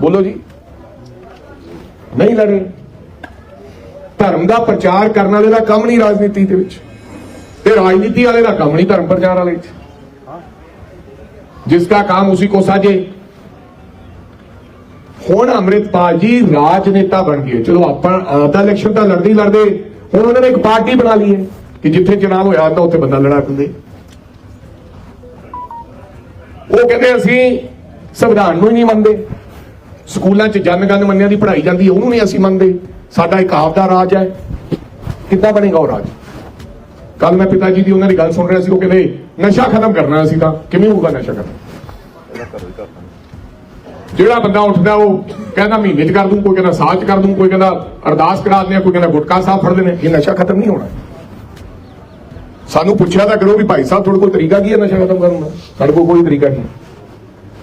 ਬੋਲੋ ਜੀ। ਨਹੀਂ ਲੜੇ। ਧਰਮ ਦਾ ਪ੍ਰਚਾਰ ਕਰਨ ਵਾਲੇ ਦਾ ਕੰਮ ਨਹੀਂ ਰਾਜਨੀਤੀ ਦੇ ਵਿੱਚ। ਤੇ ਰਾਜਨੀਤੀ ਵਾਲੇ ਦਾ ਕੰਮ ਨਹੀਂ ਧਰਮ ਪ੍ਰਚਾਰ ਵਾਲੇ ਵਿੱਚ। ਜਿਸ ਦਾ ਕੰਮ ਉਸੇ ਕੋ ਸਾਜੇ। ਹੁਣ ਅਮਰਿਤਪਾਲ ਜੀ ਰਾਜਨੇਤਾ ਬਣ ਗਏ। ਚਲੋ ਆਪਾਂ ਆਦਾ ਇਲੈਕਸ਼ਨ ਤਾਂ ਲੜਦੇ ਲੜਦੇ। ਹੁਣ ਉਹਨਾਂ ਨੇ ਇੱਕ ਪਾਰਟੀ ਬਣਾ ਲਈ ਹੈ ਕਿ ਜਿੱਥੇ ਚੁਣਾਵ ਹੋਇਆ ਤਾਂ ਉੱਥੇ ਬੰਦਾ ਲੜਾ ਦਿੰਦੇ। ਉਹ ਕਹਿੰਦੇ ਅਸੀਂ ਸੰਵਿਧਾਨ ਨੂੰ ਹੀ ਨਹੀਂ ਮੰਨਦੇ। ਸਕੂਲਾਂ 'ਚ ਜਨਗਣ ਮੰਨਿਆ ਦੀ ਪੜ੍ਹਾਈ ਜਾਂਦੀ, ਉਹਨੂੰ ਨਹੀਂ ਅਸੀਂ ਮੰਨਦੇ। ਸਾਡਾ ਇੱਕ ਆਪ ਦਾ ਰਾਜ ਹੈ। ਕਿੱਦਾਂ ਬਣੇਗਾ ਉਹ ਰਾਜ? ਕੱਲ ਮੈਂ ਪਿਤਾ ਜੀ ਦੀ ਉਹਨਾਂ ਦੀ ਗੱਲ ਸੁਣ ਰਿਹਾ ਸੀ, ਉਹ ਕਹਿੰਦੇ, ਨਸ਼ਾ ਖਤਮ ਕਰਨਾ ਅਸੀਂ ਤਾਂ। ਕਿਵੇਂ ਹੋਊਗਾ ਨਸ਼ਾ ਖਤਮ? ਜਿਹੜਾ ਬੰਦਾ ਉੱਠਦਾ, ਉਹ ਕਹਿੰਦਾ, ਮਹੀਨੇ ਚ ਕਰ ਦੂੰ, ਕੋਈ ਕਹਿੰਦਾ ਸਾਲ ਚ ਕਰ ਦੂੰ, ਕੋਈ ਕਹਿੰਦਾ ਅਰਦਾਸ ਕਰਾ ਦਿੰਦੇ ਆ, ਕੋਈ ਕਹਿੰਦਾ ਗੁਟਕਾ ਸਾਹਿਬ ਫੜ ਲੈਣੇ ਇਹ ਨਸ਼ਾ ਖਤਮ ਨਹੀਂ ਹੋਣਾ। ਸਾਨੂੰ ਪੁੱਛਿਆ ਤਾਂ ਕਰੋ ਵੀ ਭਾਈ ਸਾਹਿਬ, ਤੁਹਾਡੇ ਕੋਲ ਤਰੀਕਾ ਕੀ ਹੈ ਨਸ਼ਾ ਖਤਮ ਕਰਨ ਦਾ? ਸਾਡੇ ਕੋਲ ਕੋਈ ਤਰੀਕਾ ਨਹੀਂ।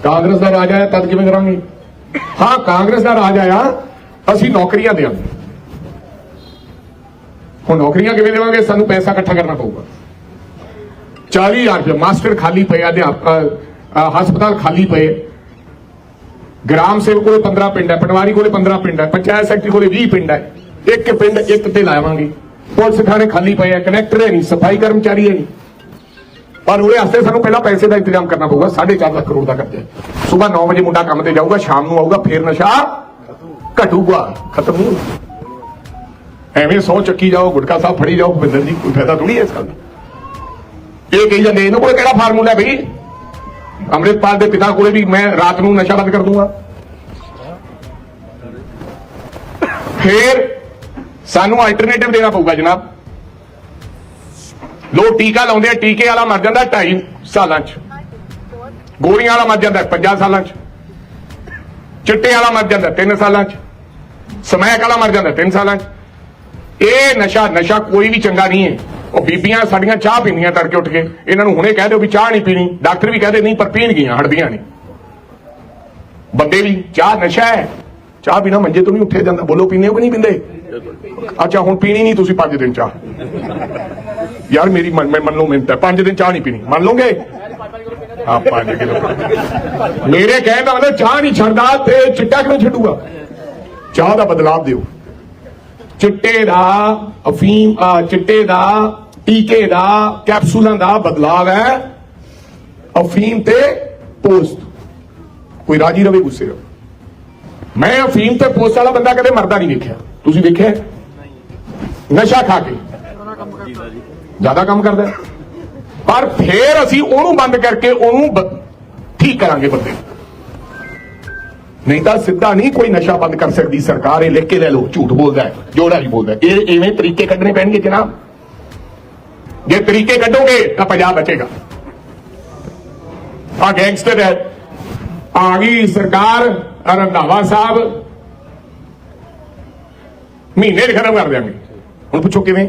ਕਾਂਗਰਸ ਦਾ ਰਾਜ ਆਇਆ, ਤਦ ਕਿਵੇਂ ਕਰਾਂਗੇ? ਹਾਂ, ਕਾਂਗਰਸ ਦਾ ਰਾਜ ਆਇਆ, ਅਸੀਂ ਨੌਕਰੀਆਂ ਦੇਵਾਂਗੇ। ਹੁਣ ਨੌਕਰੀਆਂ ਕਿਵੇਂ ਦੇਵਾਂਗੇ? ਸਾਨੂੰ ਪੈਸਾ ਇਕੱਠਾ ਕਰਨਾ ਪਊਗਾ। 40000 ਰੁਪਏ ਮਾਸਟਰ ਖਾਲੀ ਪਏ, ਅਧਿਆਪਕ ਹਸਪਤਾਲ ਖਾਲੀ ਪਏ। ਗ੍ਰਾਮ ਸੇਵਕ ਕੋਲੇ 15 ਪਿੰਡ ਹੈ, ਪਟਵਾਰੀ ਕੋਲੇ 15 ਪਿੰਡ ਹੈ, ਪੰਚਾਇਤ ਸੈਕਟਰੀ ਕੋਲੇ 20 ਪਿੰਡ ਹੈ। ਇੱਕ ਪਿੰਡ ਇੱਕ ਤੇ ਲਾਵਾਂਗੇ। ਪੁਲਿਸ ਥਾਣੇ ਖਾਲੀ ਪਏ ਹੈ ਕਨੈਕਟਰ ਹੈ ਨਹੀਂ, ਸਫ਼ਾਈ ਕਰਮਚਾਰੀ ਹੈ ਨਹੀਂ। ਪਰ ਉਹਦੇ ਵਾਸਤੇ ਸਾਨੂੰ ਪਹਿਲਾਂ ਪੈਸੇ ਦਾ ਇੰਤਜ਼ਾਮ ਕਰਨਾ ਪਊਗਾ 4.5 ਲੱਖ ਕਰੋੜ ਦਾ ਕਰਜ਼ਾ ਸਵੇਰ 9 ਵਜੇ ਮੁੰਡਾ ਕੰਮ ਤੇ ਜਾਊਗਾ, ਸ਼ਾਮ ਨੂੰ ਆਊਗਾ, ਫੇਰ ਨਸ਼ਾ ਘਟੂਗਾ, ਖਤਮ ਨਹੀਂ ਐਵੇਂ ਸੌ ਚੱਕੀ ਜਾਓ, ਗੁਟਕਾ ਸਾਹਿਬ ਫੜੀ ਜਾਓ, ਭੁਪਿੰਦਰ ਜੀ, ਕੋਈ ਫਾਇਦਾ ਥੋੜੀ ਹੈ ਇਸ ਗੱਲ ਦਾ? ਇਹ ਕਹੀ ਜਾਂਦੇ, ਇਹਨਾਂ ਕੋਲ ਕਿਹੜਾ ਫਾਰਮੂਲਾ ਬਈ? ਅੰਮ੍ਰਿਤਪਾਲ ਦੇ ਪਿਤਾ ਕੋਲੇ ਵੀ ਮੈਂ ਰਾਤ ਨੂੰ ਨਸ਼ਾ ਬੰਦ ਕਰ ਦੂੰਗਾ। ਫੇਰ ਸਾਨੂੰ ਆਲਟਰਨੇਟਿਵ ਦੇਣਾ ਪਊਗਾ ਜਨਾਬ। ਲੋਕ ਟੀਕਾ ਲਾਉਂਦੇ ਆ, ਟੀਕੇ ਵਾਲਾ ਮਰ ਜਾਂਦਾ 2.5 ਸਾਲਾਂ 'ਚ। ਗੋਲੀਆਂ ਵਾਲਾ ਮਰ ਜਾਂਦਾ 50 ਸਾਲਾਂ 'ਚ। ਚਿੱਟੇ ਵਾਲਾ ਮਰ ਜਾਂਦਾ 3 ਸਾਲਾਂ 'ਚ। ਸਮੈਕ ਵਾਲਾ ਮਰ ਜਾਂਦਾ 3 ਸਾਲਾਂ 'ਚ। ਇਹ ਨਸ਼ਾ ਨਸ਼ਾ ਕੋਈ ਵੀ ਚੰਗਾ ਨਹੀਂ ਹੈ। ਉਹ ਬੀਬੀਆਂ ਸਾਡੀਆਂ ਚਾਹ ਪੀਂਦੀਆਂ ਤੜਕੇ ਉੱਠ ਕੇ। ਇਹਨਾਂ ਨੂੰ ਹੁਣੇ ਕਹਿ ਦਿਓ ਵੀ ਚਾਹ ਨਹੀਂ ਪੀਣੀ। ਡਾਕਟਰ ਵੀ ਕਹਦੇ ਨਹੀਂ, ਪਰ ਪੀਣਗੀਆਂ, ਹਟਦੀਆਂ ਨਹੀਂ। ਬੰਦੇ ਵੀ, ਚਾਹ ਨਸ਼ਾ ਹੈ। ਚਾਹ ਪੀਣਾ ਮੰਜੇ ਤੋਂ ਨਹੀਂ ਉੱਠਿਆ ਜਾਂਦਾ। ਬੋਲੋ, ਪੀਂਦੇ ਹੋ ਕਿ ਨਹੀਂ ਪੀਂਦੇ? ਅੱਛਾ, ਹੁਣ ਪੀਣੀ ਨਹੀਂ ਤੁਸੀਂ 5 ਦਿਨ ਚਾਹ। ਯਾਰ, ਮੇਰੀ ਮੰਨ ਲਓ ਮਿੰਟ ਹੈ। 5 ਦਿਨ ਚਾਹ ਨਹੀਂ ਪੀਣੀ। ਮੰਨ ਲਓਗੇ ਹਾਂ 5 ਕਿਲੋ। ਮੇਰੇ ਕਹਿਣ ਦਾ ਮਤਲਬ ਚਾਹ ਨਹੀਂ ਛੱਡਦਾ ਤੇ ਚਿੱਟਾ ਕਿਉਂ ਛੱਡੂਗਾ? ਚਾਹ ਦਾ ਬਦਲਾਵ ਦਿਓ। ਚਿੱਟੇ ਦਾ ਅਫੀਮ ਚਿੱਟੇ ਦਾ, ਟੀਕੇ ਦਾ, ਕੈਪਸੂਲਾਂ ਦਾ ਬਦਲਾਵ ਹੈ। ਅਫੀਮ ਤੇ ਪੋਸਟ। ਕੋਈ ਰਾਜੀ ਰਵੇ ਗੁੱਸੇ ਰਵੇ। ਮੈਂ ਅਫੀਮ ਤੇ ਪੋਸਟ ਵਾਲਾ ਬੰਦਾ ਕਦੇ ਮਰਦਾ ਨਹੀਂ ਦੇਖਿਆ ਤੁਸੀਂ ਦੇਖਿਆ ਨਸ਼ਾ ਖਾ ਕੇ। ਜ਼ਿਆਦਾ ਕੰਮ ਕਰਦਾ ਪਰ ਫੇਰ ਅਸੀਂ ਉਹਨੂੰ ਬੰਦ ਕਰਕੇ ਉਹਨੂੰ ਠੀਕ ਕਰਾਂਗੇ ਬੰਦੇ। ਨਹੀਂ ਤਾਂ ਸਿੱਧਾ ਨਹੀਂ ਕੋਈ ਨਸ਼ਾ ਬੰਦ ਕਰ ਸਕਦੀ ਸਰਕਾਰ, ਇਹ ਲਿਖ ਕੇ ਲੈ ਲਓ, ਝੂਠ ਬੋਲਦਾ ਜੋੜਾ ਹੀ ਬੋਲਦਾ ਇਹ ਐਵੇਂ ਤਰੀਕੇ ਕੱਢਣੇ ਪੈਣਗੇ ਜਨਾਬ। ਜੇ ਤਰੀਕੇ ਕੱਢੋਗੇ ਤਾਂ ਪੰਜਾਬ ਬਚੇਗਾ। ਆ ਗੈਂਗਸਟਰ ਹੈ। ਆ ਗਈ ਸਰਕਾਰ। ਰੰਧਾਵਾ ਸਾਹਿਬ। ਮਹੀਨੇ ਚ ਖਤਮ ਕਰ ਦਿਆਂਗੇ। ਹੁਣ ਪੁੱਛੋ ਕਿਵੇਂ?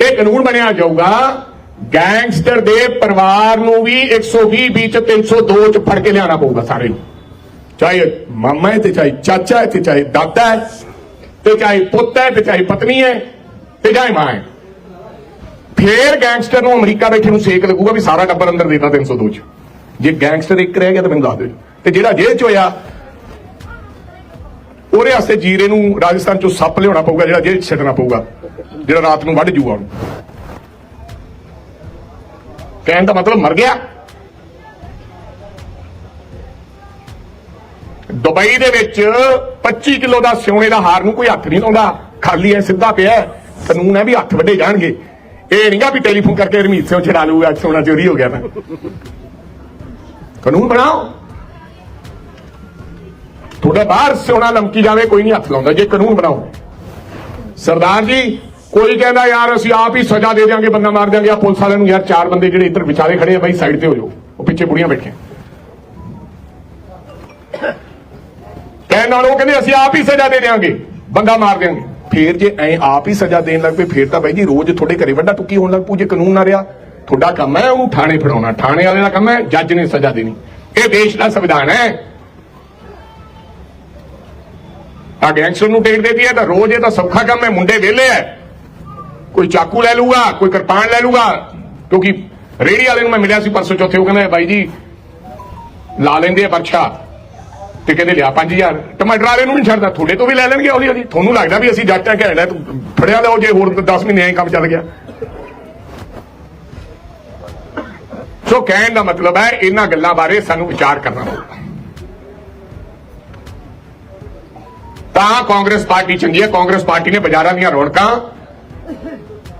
ਇਹ ਕਾਨੂੰਨ ਬਣਿਆ ਜਾਊਗਾ, ਗੈਂਗਸਟਰ ਦੇ ਪਰਿਵਾਰ ਨੂੰ ਵੀ 120 ਵਿੱਚ 302 ਚ ਫੜ ਕੇ ਲਿਆਣਾ ਪਊਗਾ ਸਾਰੇ ਨੂੰ। ਚਾਹੇ ਮਾਮਾ ਹੈ ਤੇ ਚਾਹੇ ਚਾਚਾ ਹੈ ਤੇ ਚਾਹੇ ਦਾਦਾ ਹੈ, ਤੇ ਚਾਹੇ ਪੁੱਤ ਹੈ ਤੇ ਚਾਹੇ ਪਤਨੀ ਹੈ ਤੇ ਚਾਹੇ ਮਾਂ ਹੈ। ਫੇਰ ਗੈਂਗਸਟਰ ਨੂੰ ਅਮਰੀਕਾ ਬੈਠੇ ਨੂੰ ਸੇਕ ਲੱਗੂਗਾ ਵੀ ਸਾਰਾ ਟੱਬਰ ਅੰਦਰ ਦੇਤਾ 302 ਚ। ਜੇ ਗੈਂਗਸਟਰ ਇੱਕ ਰਹਿ ਗਿਆ ਤਾਂ ਮੈਨੂੰ ਦੱਸ ਦਿਓ ਤੇ ਜਿਹੜਾ ਜੇਲ੍ਹ ਚ ਹੋਇਆ, ਉਹਦੇ ਵਾਸਤੇ ਜੀਰੇ ਨੂੰ ਰਾਜਸਥਾਨ ਚੋਂ ਸੱਪ ਲਿਆਉਣਾ ਪਊਗਾ, ਜਿਹੜਾ ਜੇਲ੍ਹ ਚ ਛੱਡਣਾ ਪਊਗਾ, ਜਿਹੜਾ ਰਾਤ ਨੂੰ ਵੱਢ ਜੂਗਾ ਉਹਨੂੰ। ਕਹਿਣ ਦਾ ਮਤਲਬ ਮਰ ਗਿਆ। ਦੁਬਈ ਦੇ ਵਿੱਚ 25 ਕਿਲੋ ਦਾ ਸਿਉਣੇ ਦਾ ਹਾਰ ਨੂੰ ਕੋਈ ਹੱਥ ਨਹੀਂ ਲਾਉਂਦਾ। ਖਾਲੀ ਐ, ਸਿੱਧਾ ਪਿਆ ਕਾਨੂੰਨ ਹੈ ਵੀ ਹੱਥ ਵੱਡੇ ਜਾਣਗੇ। ਇਹ ਨਹੀਂਗਾ ਵੀ ਟੈਲੀਫੋਨ ਕਰਕੇ ਰਮੀਤ ਸਿੰਘ ਛਡਾ ਲਊਗਾ ਸੋਨਾ ਚੋਰੀ ਹੋ ਗਿਆ ਤਾਂ। ਕਾਨੂੰਨ ਬਣਾਓ। ਤੁਹਾਡਾ ਬਾਹਰ ਸੋਨਾ ਲਮਕੀ ਜਾਵੇ, ਕੋਈ ਨਹੀਂ ਹੱਥ ਲਾਉਂਦਾ, ਜੇ ਕਾਨੂੰਨ ਬਣਾਓ। ਸਰਦਾਰ ਜੀ, ਕੋਈ ਕਹਿੰਦਾ, ਯਾਰ, ਅਸੀਂ ਆਪ ਹੀ ਸਜ਼ਾ ਦੇ ਦਿਆਂਗੇ, ਬੰਦਾ ਮਾਰ ਦਿਆਂਗੇ। ਆ ਪੁਲਿਸ ਵਾਲਿਆਂ ਨੂੰ, ਯਾਰ, ਚਾਰ ਬੰਦੇ ਜਿਹੜੇ ਇੱਧਰ ਵਿਚਾਰੇ ਖੜੇ ਆ, ਬਾਈ ਸਾਈਡ ਤੇ ਹੋ ਜਾਓ। ਉਹ ਪਿੱਛੇ ਬੁੜੀਆਂ ਬੈਠੀਆਂ। ਕਹਿਣ ਨਾਲ ਉਹ ਕਹਿੰਦੇ, ਅਸੀਂ ਆਪ ਹੀ ਸਜ਼ਾ ਦੇ ਦਿਆਂਗੇ, ਬੰਦਾ ਮਾਰ ਦਿਆਂਗੇ। ਫੇਰ ਜੇ ਐ ਆਪ ਹੀ ਸਜ਼ਾ ਦੇਣ ਲੱਗ ਪਏ, ਫੇਰ ਤਾਂ ਬਾਈ ਜੀ, ਰੋਜ਼ ਤੁਹਾਡੇ ਘਰੇ ਵੱਡਾ ਟੁੱਕੀ ਹੋਣ ਲੱਗ ਪੂ ਜੇ ਕਾਨੂੰਨ ਨਾ ਰਿਹਾ। ਤੁਹਾਡਾ ਕੰਮ ਹੈ ਉਹਨੂੰ ਥਾਣੇ ਫੜਾਉਣਾ। ਥਾਣੇ ਵਾਲੇ ਦਾ ਕੰਮ ਹੈ, ਜੱਜ ਨੇ ਸਜ਼ਾ ਦੇਣੀ। ਇਹ ਦੇਸ਼ ਦਾ ਸੰਵਿਧਾਨ ਹੈ। ਆ ਗੈਂਗਸਟਰ ਨੂੰ ਟੇਕ ਦੇਤੀ ਹੈ ਤਾਂ ਰੋਜ਼ ਇਹ ਤਾਂ ਸੌਖਾ ਕੰਮ ਹੈ, ਮੁੰਡੇ ਵਿਹਲੇ ਹੈ। ਕੋਈ ਚਾਕੂ ਲੈ ਲੂਗਾ ਕੋਈ ਕਿਰਪਾਨ ਲੈ ਲੂਗਾ ਕਿਉਂਕਿ ਰੇੜੀ ਵਾਲੇ ਨੂੰ ਮੈਂ ਮਿਲਿਆ ਸੀ ਪਰਸੋਂ ਚੌਥੇ, ਉਹ ਕਹਿੰਦਾ, ਬਾਈ ਜੀ, ਲਾ ਲੈਂਦੇ ਆ ਪਰਛਾ ਤੇ ਕਹਿੰਦੇ, ਲਿਆ 5000 ਟਮਾਟਰ ਵਾਲੇ ਨੂੰ ਨਹੀਂ ਛੱਡਦਾ, ਤੁਹਾਡੇ ਤੋਂ ਵੀ ਲੈ ਲੈਣਗੇ ਹੌਲੀ ਹੌਲੀ ਤੁਹਾਨੂੰ ਲੱਗਦਾ ਵੀ ਅਸੀਂ ਜੱਟਾਂ ਘੈਂਡਾ ਤੂੰ ਫੜਿਆ ਲਓ ਜੇ ਹੋਰ 10 ਮਹੀਨੇ ਐਂ ਕੰਮ ਚੱਲ ਗਿਆ। ਸੋ ਕਹਿਣ ਦਾ ਮਤਲਬ ਹੈ, ਇਹਨਾਂ ਗੱਲਾਂ ਬਾਰੇ ਸਾਨੂੰ ਵਿਚਾਰ ਕਰਨਾ ਹੋਊਗਾ। ਤਾਂ ਕਾਂਗਰਸ ਪਾਰਟੀ ਚੰਗੀ ਹੈ, ਕਾਂਗਰਸ ਪਾਰਟੀ ਨੇ ਬਾਜ਼ਾਰਾਂ ਦੀਆਂ ਰੌਣਕਾਂ,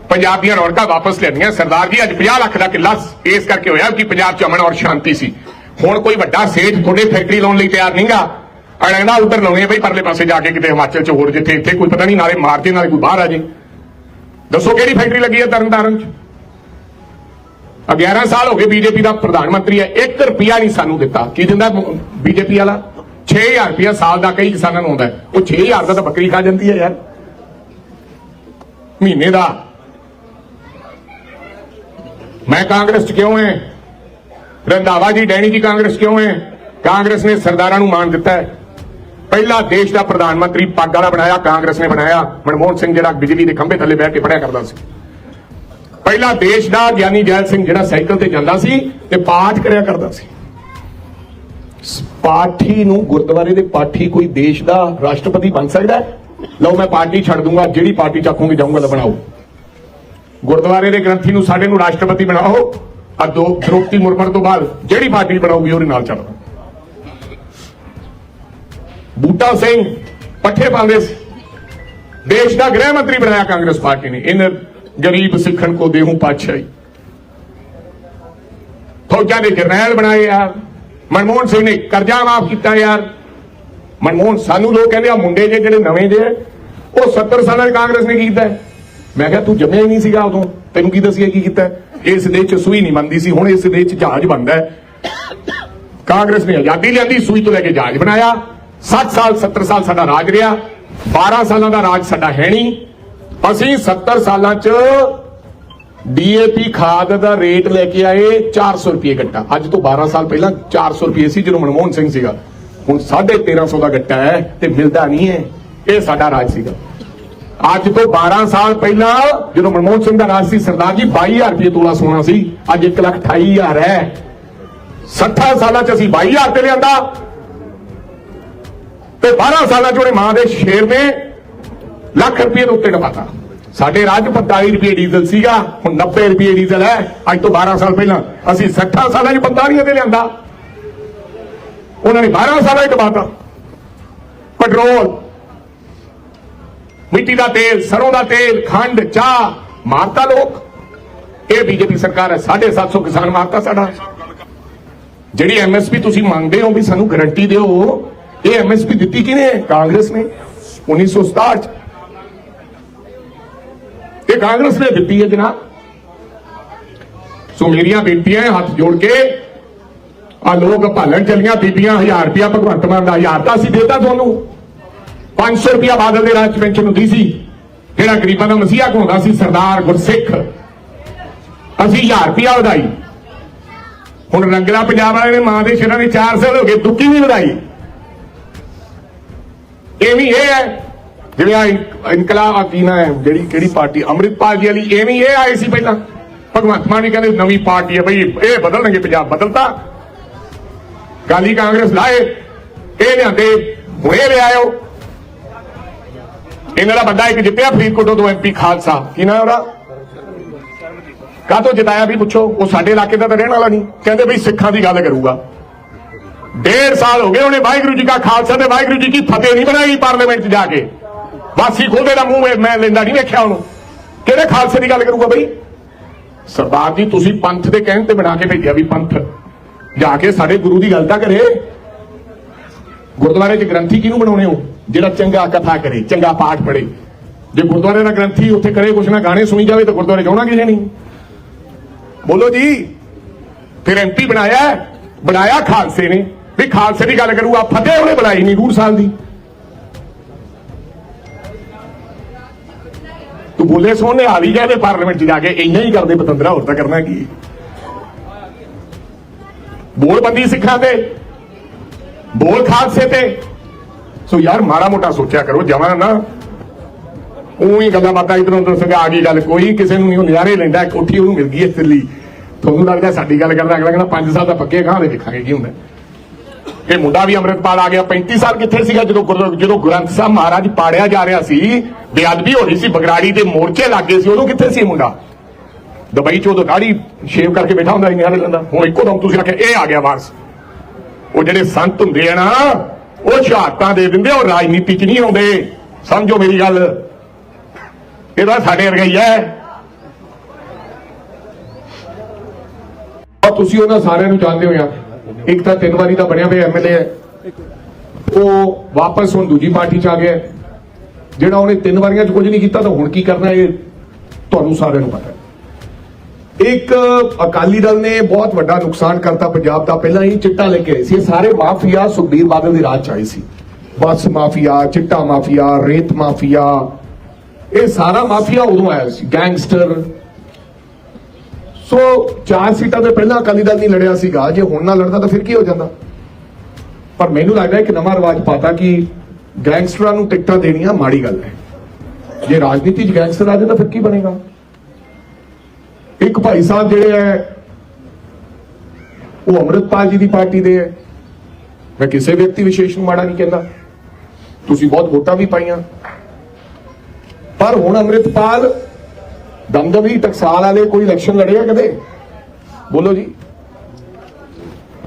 ਪੰਜਾਬ ਦੀਆਂ ਰੌਣਕਾਂ ਵਾਪਸ ਲੈਣੀਆਂ ਸਰਦਾਰ ਜੀ, ਅੱਜ 50 ਲੱਖ ਦਾ ਕਿੱਲਾ ਇਸ ਕਰਕੇ ਹੋਇਆ ਕਿ ਪੰਜਾਬ 'ਚ ਅਮਨ ਔਰ ਸ਼ਾਂਤੀ ਸੀ। ਹੁਣ ਕੋਈ ਵੱਡਾ ਸੇਠ ਤੁਹਾਡੇ ਫੈਕਟਰੀ ਲਾਉਣ ਲਈ ਤਿਆਰ ਨਹੀਂਗਾ। ਅੜੈਂਦਾ ਉੱਧਰ ਲਾਉਣੇ ਆ ਬਈ, ਪਰਲੇ ਪਾਸੇ ਜਾ ਕੇ ਕਿਤੇ ਹਿਮਾਚਲ 'ਚ ਹੋਰ ਜਿੱਥੇ ਇੱਥੇ ਕੋਈ ਪਤਾ ਨਹੀਂ ਨਾਲੇ ਮਾਰ ਜੇ ਨਾਲੇ ਕੋਈ ਬਾਹਰ ਆ ਜੇ। ਦੱਸੋ ਕਿਹੜੀ ਫੈਕਟਰੀ ਲੱਗੀ ਹੈ ਤਰਨਤਾਰਨ 'ਚ? 11 ਸਾਲ ਹੋ ਗਏ ਬੀਜੇਪੀ ਦਾ ਪ੍ਰਧਾਨ ਮੰਤਰੀ ਹੈ। 1 ਰੁਪਿਆ ਨਹੀਂ ਸਾਨੂੰ ਦਿੱਤਾ। ਕੀ ਦਿੰਦਾ ਬੀਜੇਪੀ ਵਾਲਾ? 6000 ਰੁਪਿਆ ਸਾਲ ਦਾ ਕਈ ਕਿਸਾਨਾਂ ਨੂੰ ਆਉਂਦਾ ਹੈ। ਉਹ 6000 ਦਾ ਤਾਂ ਬੱਕਰੀ ਖਾ ਜਾਂਦੀ ਹੈ ਯਾਰ। ਮਹੀਨੇ ਦਾ। ਮੈਂ ਕਾਂਗਰਸ ਚ ਕਿਉਂ ਹੈ ਰੰਧਾਵਾ ਜੀ, ਡੈਣੀ ਜੀ ਕਾਂਗਰਸ ਕਿਉਂ ਹੈ ਕਾਂਗਰਸ ਨੇ ਸਰਦਾਰਾਂ ਨੂੰ ਮਾਣ ਦਿੱਤਾ ਹੈ। ਪਹਿਲਾ ਦੇਸ਼ ਦਾ ਪ੍ਰਧਾਨ ਮੰਤਰੀ ਪੱਗ ਵਾਲਾ ਬਣਾਇਆ, ਕਾਂਗਰਸ ਨੇ ਬਣਾਇਆ। ਮਨਮੋਹਨ ਸਿੰਘ ਜਿਹੜਾ ਬਿਜਲੀ ਦੇ ਖੰਭੇ ਥੱਲੇ ਬਹਿ ਕੇ ਪੜਿਆ ਕਰਦਾ ਸੀ। ਪਹਿਲਾ ਦੇਸ਼ ਦਾ ਗਿਆਨੀ ਜੈਲ ਸਿੰਘ ਜਿਹੜਾ ਸਾਈਕਲ ਤੇ ਜਾਂਦਾ ਸੀ ਤੇ ਪਾਠ ਕਰਿਆ ਕਰਦਾ ਸੀ। ਪਾਠੀ ਨੂੰ ਗੁਰਦੁਆਰੇ ਦੇ ਪਾਠੀ ਕੋਈ ਦੇਸ਼ ਦਾ ਰਾਸ਼ਟਰਪਤੀ ਬਣ ਸਕਦਾ ਹੈ? ਲਓ ਮੈਂ ਪਾਰਟੀ ਛੱਡ ਦੂੰਗਾ, ਜਿਹੜੀ ਪਾਰਟੀ ਚਾਖੂਗੀ ਜਾਊਂਗਾ ਬਣਾਓ। ਗੁਰਦੁਆਰੇ ਦੇ ਗ੍ਰੰਥੀ ਨੂੰ ਸਾਡੇ ਨੂੰ ਰਾਸ਼ਟਰਪਤੀ ਬਣਾਓ ਆ ਦੋ ਦ੍ਰੋਪਦੀ ਮੁਰਮਰ ਤੋਂ ਬਾਅਦ ਜਿਹੜੀ ਪਾਰਟੀ ਬਣਾਉਗੀ ਉਹਦੇ ਨਾਲ ਚੱਲੋ। ਬੂਟਾ ਸਿੰਘ ਪੱਠੇ ਪਾਉਂਦੇ ਸੀ। ਦੇਸ਼ ਦਾ ਗ੍ਰਹਿ ਮੰਤਰੀ ਬਣਾਇਆ ਕਾਂਗਰਸ ਪਾਰਟੀ ਨੇ। ਇਹਨਾਂ ਗਰੀਬ ਸਿੱਖਣ ਕੋ ਦੇਹੂ ਪਾਤਸ਼ਾਹੀ। ਫੌਜਾਂ ਦੇ ਜਰਨੈਲ ਬਣਾਏ ਯਾਰ ਮਨਮੋਹਨ ਸਿੰਘ ਨੇ ਕਰਜ਼ਾ ਮਾਫ ਕੀਤਾ ਯਾਰ। ਮਨਮੋਹਨ ਸਾਨੂੰ ਲੋਕ ਕਹਿੰਦੇ ਆ, ਮੁੰਡੇ ਜੇ ਜਿਹੜੇ ਨਵੇਂ ਜੇ, ਉਹ 70 ਸਾਲਾਂ ਦੀ ਕਾਂਗਰਸ ਨੇ ਕੀਤਾ? ਮੈਂ ਕਿਹਾ, ਤੂੰ ਜੰਮਿਆ ਹੀ ਨਹੀਂ ਸੀਗਾ ਉਦੋਂ। ਤੈਨੂੰ ਕੀ ਦੱਸਿਆ ਕੀ ਕੀਤਾ? ਇਸ ਦੇਸ਼ ਚ ਸੂਈ ਨਹੀਂ ਮੰਨਦੀ ਸੀ। ਹੁਣ ਇਸ ਦੇਸ਼ ਚ ਜਹਾਜ਼ ਬਣਦਾ ਕਾਂਗਰਸ ਨੇ ਆਜ਼ਾਦੀ ਲਿਆਂਦੀ, ਸੂਈ ਤੋਂ ਲੈ ਕੇ ਜਹਾਜ਼ ਬਣਾਇਆ। 60 ਸਾਲ 70 ਸਾਲ ਸਾਡਾ ਰਾਜ ਰਿਹਾ। 12 ਸਾਲਾਂ ਦਾ ਰਾਜ ਸਾਡਾ ਹੈ ਨਹੀਂ। ਅਸੀਂ 70 ਸਾਲਾਂ ਚ ਡੀਏਪੀ ਖਾਦ ਦਾ ਰੇਟ ਲੈ ਕੇ ਆਏ 400 ਰੁਪਏ ਗੱਟਾ। ਅੱਜ ਤੋਂ 12 ਸਾਲ ਪਹਿਲਾਂ 400 ਰੁਪਏ ਸੀ, ਜਦੋਂ ਮਨਮੋਹਨ ਸਿੰਘ ਸੀਗਾ। ਹੁਣ 1350 ਦਾ ਗੱਟਾ ਹੈ ਤੇ ਮਿਲਦਾ ਨਹੀਂ ਹੈ। ਇਹ ਸਾਡਾ ਰਾਜ ਸੀਗਾ। ਅੱਜ ਤੋਂ 12 ਸਾਲ ਪਹਿਲਾਂ ਜਦੋਂ ਮਨਮੋਹਨ ਸਿੰਘ ਦਾ ਰਾਜ ਸੀ, ਸਰਦਾਰ ਜੀ 22000 ਰੁਪਏ ਤੋਲਾ ਸੋਨਾ ਸੀ। ਅੱਜ 128000 ਹੈ। 60 ਸਾਲਾਂ ਚ ਅਸੀਂ 22000 ਤੇ ਲਿਆਂਦਾ। ਤੇ 12 ਸਾਲਾਂ ਚ ਉਹਨੇ ਮਾਂ ਦੇ ਸ਼ੇਰ ਨੇ ਲੱਖ ਰੁਪਏ ਦੇ ਉੱਤੇ ਡਪਾਤਾ ਸਾਡੇ ਰਾਜ 'ਚ 45 ਰੁਪਏ ਡੀਜ਼ਲ ਸੀਗਾ, ਹੁਣ 90 ਰੁਪਏ ਡੀਜ਼ਲ ਹੈ। ਅੱਜ ਤੋਂ 12 ਸਾਲ ਪਹਿਲਾਂ ਅਸੀਂ 60 ਸਾਲਾਂ 'ਚ 45 ਤੇ ਲਿਆਂਦਾ। ਉਹਨਾਂ ਨੇ 12 ਸਾਲਾਂ 'ਚ ਡਪਾਤਾ ਪੈਟਰੋਲ, ਮਿੱਟੀ ਦਾ ਤੇਲ, ਸਰੋਂ ਦਾ ਤੇਲ, ਖੰਡ, ਚਾਹ, ਮਾਰਤਾ ਲੋਕ। ਇਹ ਬੀਜੇਪੀ ਸਰਕਾਰ ਹੈ 750 ਕਿਸਾਨ ਮਾਰਤਾ ਸਾਡਾ। ਜਿਹੜੀ ਐਮਐਸਪੀ ਤੁਸੀਂ ਮੰਗਦੇ ਹੋ ਵੀ ਸਾਨੂੰ ਗਾਰੰਟੀ ਦਿਓ, ਇਹ ਐਮਐਸਪੀ ਦਿੱਤੀ ਕਿਹਨੇ? ਕਾਂਗਰਸ ਨੇ। 1967 ਚ ਇਹ ਕਾਂਗਰਸ ਨੇ ਦਿੱਤੀ ਹੈ ਜਨਾਬ। ਸੋ ਮੇਰੀਆਂ ਬੇਨਤੀਆਂ ਹੱਥ ਜੋੜ ਕੇ। ਆ ਲੋਕ ਭਾਲਣ ਚੱਲੀਆਂ, ਬੀਬੀਆਂ 1000 ਰੁਪਿਆ ਭਗਵੰਤ ਮਾਨ ਦਾ 1000 ਤਾਂ ਅਸੀਂ ਦੇਤਾ ਤੁਹਾਨੂੰ। 500 ਰੁਪਿਆ ਬਾਦਲ ਦੇ ਰਾਜ ਪੈਨਸ਼ਨ ਹੁੰਦੀ ਸੀ, ਜਿਹੜਾ ਗਰੀਬਾਂ ਦਾ ਮਸੀਹਾ ਘੁੰਮਦਾ ਸੀ, ਸਰਦਾਰ ਗੁਰਸਿੱਖ। ਅਸੀਂ 1000 ਰੁਪਿਆ ਵਧਾਈ। ਹੁਣ ਰੰਗਲਾ ਪੰਜਾਬ ਵਾਲੇ ਨੇ ਮਾਂ ਦੇ ਸ਼ੇਰਾਂ ਦੇ 4 ਸਾਲ ਹੋ ਗਏ ਦੁੱਕੀ ਵੀ ਵਧਾਈ। ਇਹ ਵੀ ਇਹ ਹੈ ਜਿਵੇਂ ਆ ਇਨਕਲਾਬ ਆ, ਕੀ ਨਾ ਹੈ, ਜਿਹੜੀ, ਕਿਹੜੀ ਪਾਰਟੀ? ਅੰਮ੍ਰਿਤਪਾਲ ਜੀ ਵਾਲੀ ਇਹ ਵੀ ਇਹ ਆਏ ਸੀ ਪਹਿਲਾਂ। ਭਗਵੰਤ ਮਾਨ ਵੀ ਕਹਿੰਦੇ ਨਵੀਂ ਪਾਰਟੀ ਹੈ, ਬਈ ਇਹ ਬਦਲਣਗੇ ਪੰਜਾਬ, ਬਦਲਤਾ। ਕਾਲੀ ਕਾਂਗਰਸ ਲਾਏ, ਇਹ ਲਿਆਂਦੇ, ਹੁਣ ਇਹ ਲਿਆਇਓ ਇਹਨਾਂ ਦਾ ਬੰਦਾ ਇੱਕ ਜਿੱਤਿਆ, ਫਰੀਦਕੋਟੋਂ ਤੋਂ ਐਮਪੀ ਖਾਲਸਾ। ਕੀ ਨਾ ਉਹਦਾ? ਕਾਹਤੋਂ ਜਿਤਾਇਆ ਵੀ ਪੁੱਛੋ, ਉਹ ਸਾਡੇ ਇਲਾਕੇ ਦਾ ਤਾਂ ਰਹਿਣ ਵਾਲਾ ਨਹੀਂ। ਕਹਿੰਦੇ ਬਈ ਸਿੱਖਾਂ ਦੀ ਗੱਲ ਕਰੂਗਾ। ਡੇਢ ਸਾਲ ਹੋ ਗਏ ਉਹਨੇ ਵਾਹਿਗੁਰੂ ਜੀ ਕਾ ਖਾਲਸਾ ਤੇ ਵਾਹਿਗੁਰੂ ਜੀ ਕੀ ਫਤਿਹ ਨਹੀਂ ਬਣਾਈ ਪਾਰਲੀਮੈਂਟ 'ਚ ਜਾ ਕੇ। ਵਾਸੀ ਖੋਦੇ ਦਾ ਮੂੰਹ ਮੈਂ ਲੈਂਦਾ ਨਹੀਂ ਵੇਖਿਆ ਉਹਨੂੰ। ਕਿਹੜੇ ਖਾਲਸੇ ਦੀ ਗੱਲ ਕਰੂਗਾ ਬਈ? ਸਰਦਾਰ ਜੀ, ਤੁਸੀਂ ਪੰਥ ਦੇ ਕਹਿਣ ਤੇ ਬਣਾ ਕੇ ਭੇਜਿਆ ਵੀ ਪੰਥ। ਜਾ ਕੇ ਸਾਡੇ ਗੁਰੂ ਦੀ ਗੱਲ ਤਾਂ ਕਰੇ। ਗੁਰਦੁਆਰੇ 'ਚ ਗ੍ਰੰਥੀ ਕਿਹਨੂੰ ਬਣਾਉਣੇ ਹੋ? ਜਿਹੜਾ ਚੰਗਾ ਕਥਾ ਕਰੇ, ਚੰਗਾ ਪਾਠ ਪੜੇ ਜੇ ਗੁਰਦੁਆਰੇ ਦਾ ਗ੍ਰੰਥੀ ਉੱਥੇ ਕਰੇ, ਕੁਛ ਨਾ ਗਾਣੇ ਸੁਣੀ ਜਾਵੇ ਤਾਂ ਗੁਰਦੁਆਰੇ ਜਾਣਾ ਕਿਸੇ ਨਹੀਂ? ਬੋਲੋ ਜੀ, ਫਿਰ ਐਮਪੀ ਬਣਾਇਆ ਬਣਾਇਆ ਖਾਲਸੇ ਨੇ। ਵੀ ਖਾਲਸੇ ਦੀ ਗੱਲ ਕਰੂਗਾ ਫਤਿਹ ਉਹਨੇ ਬਣਾਈ ਨਹੀਂ ਰੂੜ ਸਾਲ ਦੀ। ਤੂੰ ਬੋਲੇ ਸੋਨੇ ਆ ਵੀ ਗਏ ਤੇ ਪਾਰਲੀਮੈਂਟ 'ਚ ਜਾ ਕੇ, ਇੰਨਾ ਹੀ ਕਰਦੇ ਪਤੰਦਰਾ, ਹੋਰ ਤਾਂ ਕਰਨਾ ਕੀ? ਬੋਲ ਬੰਦੀ ਸਿੱਖਾਂ ਤੇ, ਬੋਲ ਖਾਲਸੇ ਤੇ। ਸੋ ਯਾਰ, ਮਾੜਾ ਮੋਟਾ ਸੋਚਿਆ ਕਰੋ ਜਵਾਂ ਨਾ। ਉਹੀ ਗੱਲਾਂ ਬਾਤਾਂ ਇਧਰੋਂ ਉਧਰ ਸੰਗਾ ਆ ਗਈ ਗੱਲ, ਕੋਈ ਕਿਸੇ ਨੂੰ ਨਹੀਂ ਉਹ ਨਜ਼ਾਰੇ ਲੈਂਦਾ ਕੋਠੀ ਉਹਨੂੰ ਮਿਲ ਗਈ ਇਸ ਲਈ। ਤੁਹਾਨੂੰ ਲੱਗਦਾ ਸਾਡੀ ਗੱਲ ਕਰਦਾ, ਅਗਲਾ ਕਹਿੰਦਾ 5 ਸਾਲ ਦਾ ਪੱਕੇ ਗਾਂ ਦੇ ਵੇਖਾਂਗੇ, ਕੀ ਹੁੰਦਾ? ਇਹ ਮੁੰਡਾ ਵੀ ਅੰਮ੍ਰਿਤਪਾਲ ਆ ਗਿਆ 35 ਸਾਲ ਕਿੱਥੇ ਸੀਗਾ ਜਦੋਂ ਗੁਰੂ- ਜਦੋਂ ਗ੍ਰੰਥ ਸਾਹਿਬ ਮਹਾਰਾਜ ਪਾੜਿਆ ਜਾ ਰਿਹਾ ਸੀ? ਬੇਅਦਬੀ ਹੋ ਰਹੀ ਸੀ, ਬਗਰਾੜੀ ਦੇ ਮੋਰਚੇ ਲੱਗੇ ਸੀ, ਉਦੋਂ ਕਿੱਥੇ ਸੀ ਮੁੰਡਾ? ਦੁਬਈ ਚ ਉਦੋਂ ਦਾੜੀ ਸ਼ੇਵ ਕਰਕੇ ਬੈਠਾ ਹੁੰਦਾ ਸੀ ਲੈਂਦਾ ਹੁਣ ਇੱਕੋ ਦਮ ਤੁਸੀਂ ਆਖਿਆ, ਇਹ ਆ ਗਿਆ ਵਾਰਸ। ਉਹ ਜਿਹੜੇ ਸੰਤ ਹੁੰਦੇ ਆ ਨਾ, ਉਹ ਸ਼ਹਾਦਤਾਂ ਦੇ ਦਿੰਦੇ ਉਹ ਰਾਜਨੀਤੀ ਚ ਨਹੀਂ ਆਉਂਦੇ। ਸਮਝੋ ਮੇਰੀ ਗੱਲ। ਇਹਦਾ ਸਾਡੇ ਵਰਗਾ ਹੀ ਹੈ। ਤੁਸੀਂ ਉਹਨਾਂ ਸਾਰਿਆਂ ਨੂੰ ਜਾਣਦੇ ਹੋ ਯਾਰ ਇੱਕ ਤਾਂ ਤਿੰਨ ਵਾਰੀ ਦਾ ਬਣਿਆ ਹੋਇਆ ਐਮਐਲਏ ਹੈ। ਉਹ ਵਾਪਸ ਹੁਣ ਦੂਜੀ ਪਾਰਟੀ ਚ ਆ ਗਿਆ ਜਿਹੜਾ ਉਹਨੇ ਤਿੰਨ ਵਾਰੀਆਂ ਚ ਕੁਝ ਨਹੀਂ ਕੀਤਾ ਤਾਂ ਹੁਣ ਕੀ ਕਰਨਾ ਇਹ? ਤੁਹਾਨੂੰ ਸਾਰਿਆਂ ਨੂੰ ਪਤਾ ਇੱਕ ਅਕਾਲੀ ਦਲ ਨੇ ਬਹੁਤ ਵੱਡਾ ਨੁਕਸਾਨ ਕਰਤਾ ਪੰਜਾਬ ਦਾ। ਪਹਿਲਾਂ ਹੀ ਚਿੱਟਾ ਲੈ ਕੇ ਆਏ ਸੀ। ਇਹ ਸਾਰੇ ਮਾਫੀਆ ਸੁਖਬੀਰ ਬਾਦਲ ਦੀ ਰਾਜ ਚ ਆਏ ਸੀ। ਬੱਸ ਮਾਫੀਆ, ਚਿੱਟਾ ਮਾਫੀਆ, ਰੇਤ ਮਾਫੀਆ, ਇਹ ਸਾਰਾ ਮਾਫੀਆ ਉਦੋਂ ਆਇਆ ਸੀ, ਗੈਂਗਸਟਰ। ਸੋ ਚਾਰ ਸੀਟਾਂ ਤੇ ਪਹਿਲਾਂ ਅਕਾਲੀ ਦਲ ਨਹੀਂ ਲੜਿਆ ਸੀਗਾ। ਜੇ ਹੁਣ ਨਾ ਲੜਦਾ ਤਾਂ ਫਿਰ ਕੀ ਹੋ ਜਾਂਦਾ? ਪਰ ਮੈਨੂੰ ਲੱਗਦਾ ਹੈ ਕਿ ਨਵਾਂ ਰਿਵਾਜ ਪਾਤਾ ਕਿ ਗੈਂਗਸਟਰਾਂ ਨੂੰ ਟਿਕਟਾਂ ਦੇਣੀਆਂ ਮਾੜੀ ਗੱਲ ਹੈ। ਜੇ ਰਾਜਨੀਤੀ 'ਚ ਗੈਂਗਸਟਰ ਆ ਜਾਏ ਤਾਂ ਫਿਰ ਕੀ ਬਣੇਗਾ? ਇੱਕ ਭਾਈ ਸਾਹਿਬ ਜਿਹੜੇ ਹੈ ਉਹ ਅੰਮ੍ਰਿਤਪਾਲ ਜੀ ਦੀ ਪਾਰਟੀ ਦੇ ਹੈ ਮੈਂ ਕਿਸੇ ਵਿਅਕਤੀ ਵਿਸ਼ੇਸ਼ ਨੂੰ ਮਾੜਾ ਨਹੀਂ ਕਹਿੰਦਾ। ਤੁਸੀਂ ਬਹੁਤ ਵੋਟਾਂ ਵੀ ਪਾਈਆਂ। ਪਰ ਹੁਣ ਅੰਮ੍ਰਿਤਪਾਲ ਦਮਦਮੀ ਟਕਸਾਲ ਵਾਲੇ ਕੋਈ ਇਲੈਕਸ਼ਨ ਲੜਿਆ ਕਦੇ? ਬੋਲੋ ਜੀ।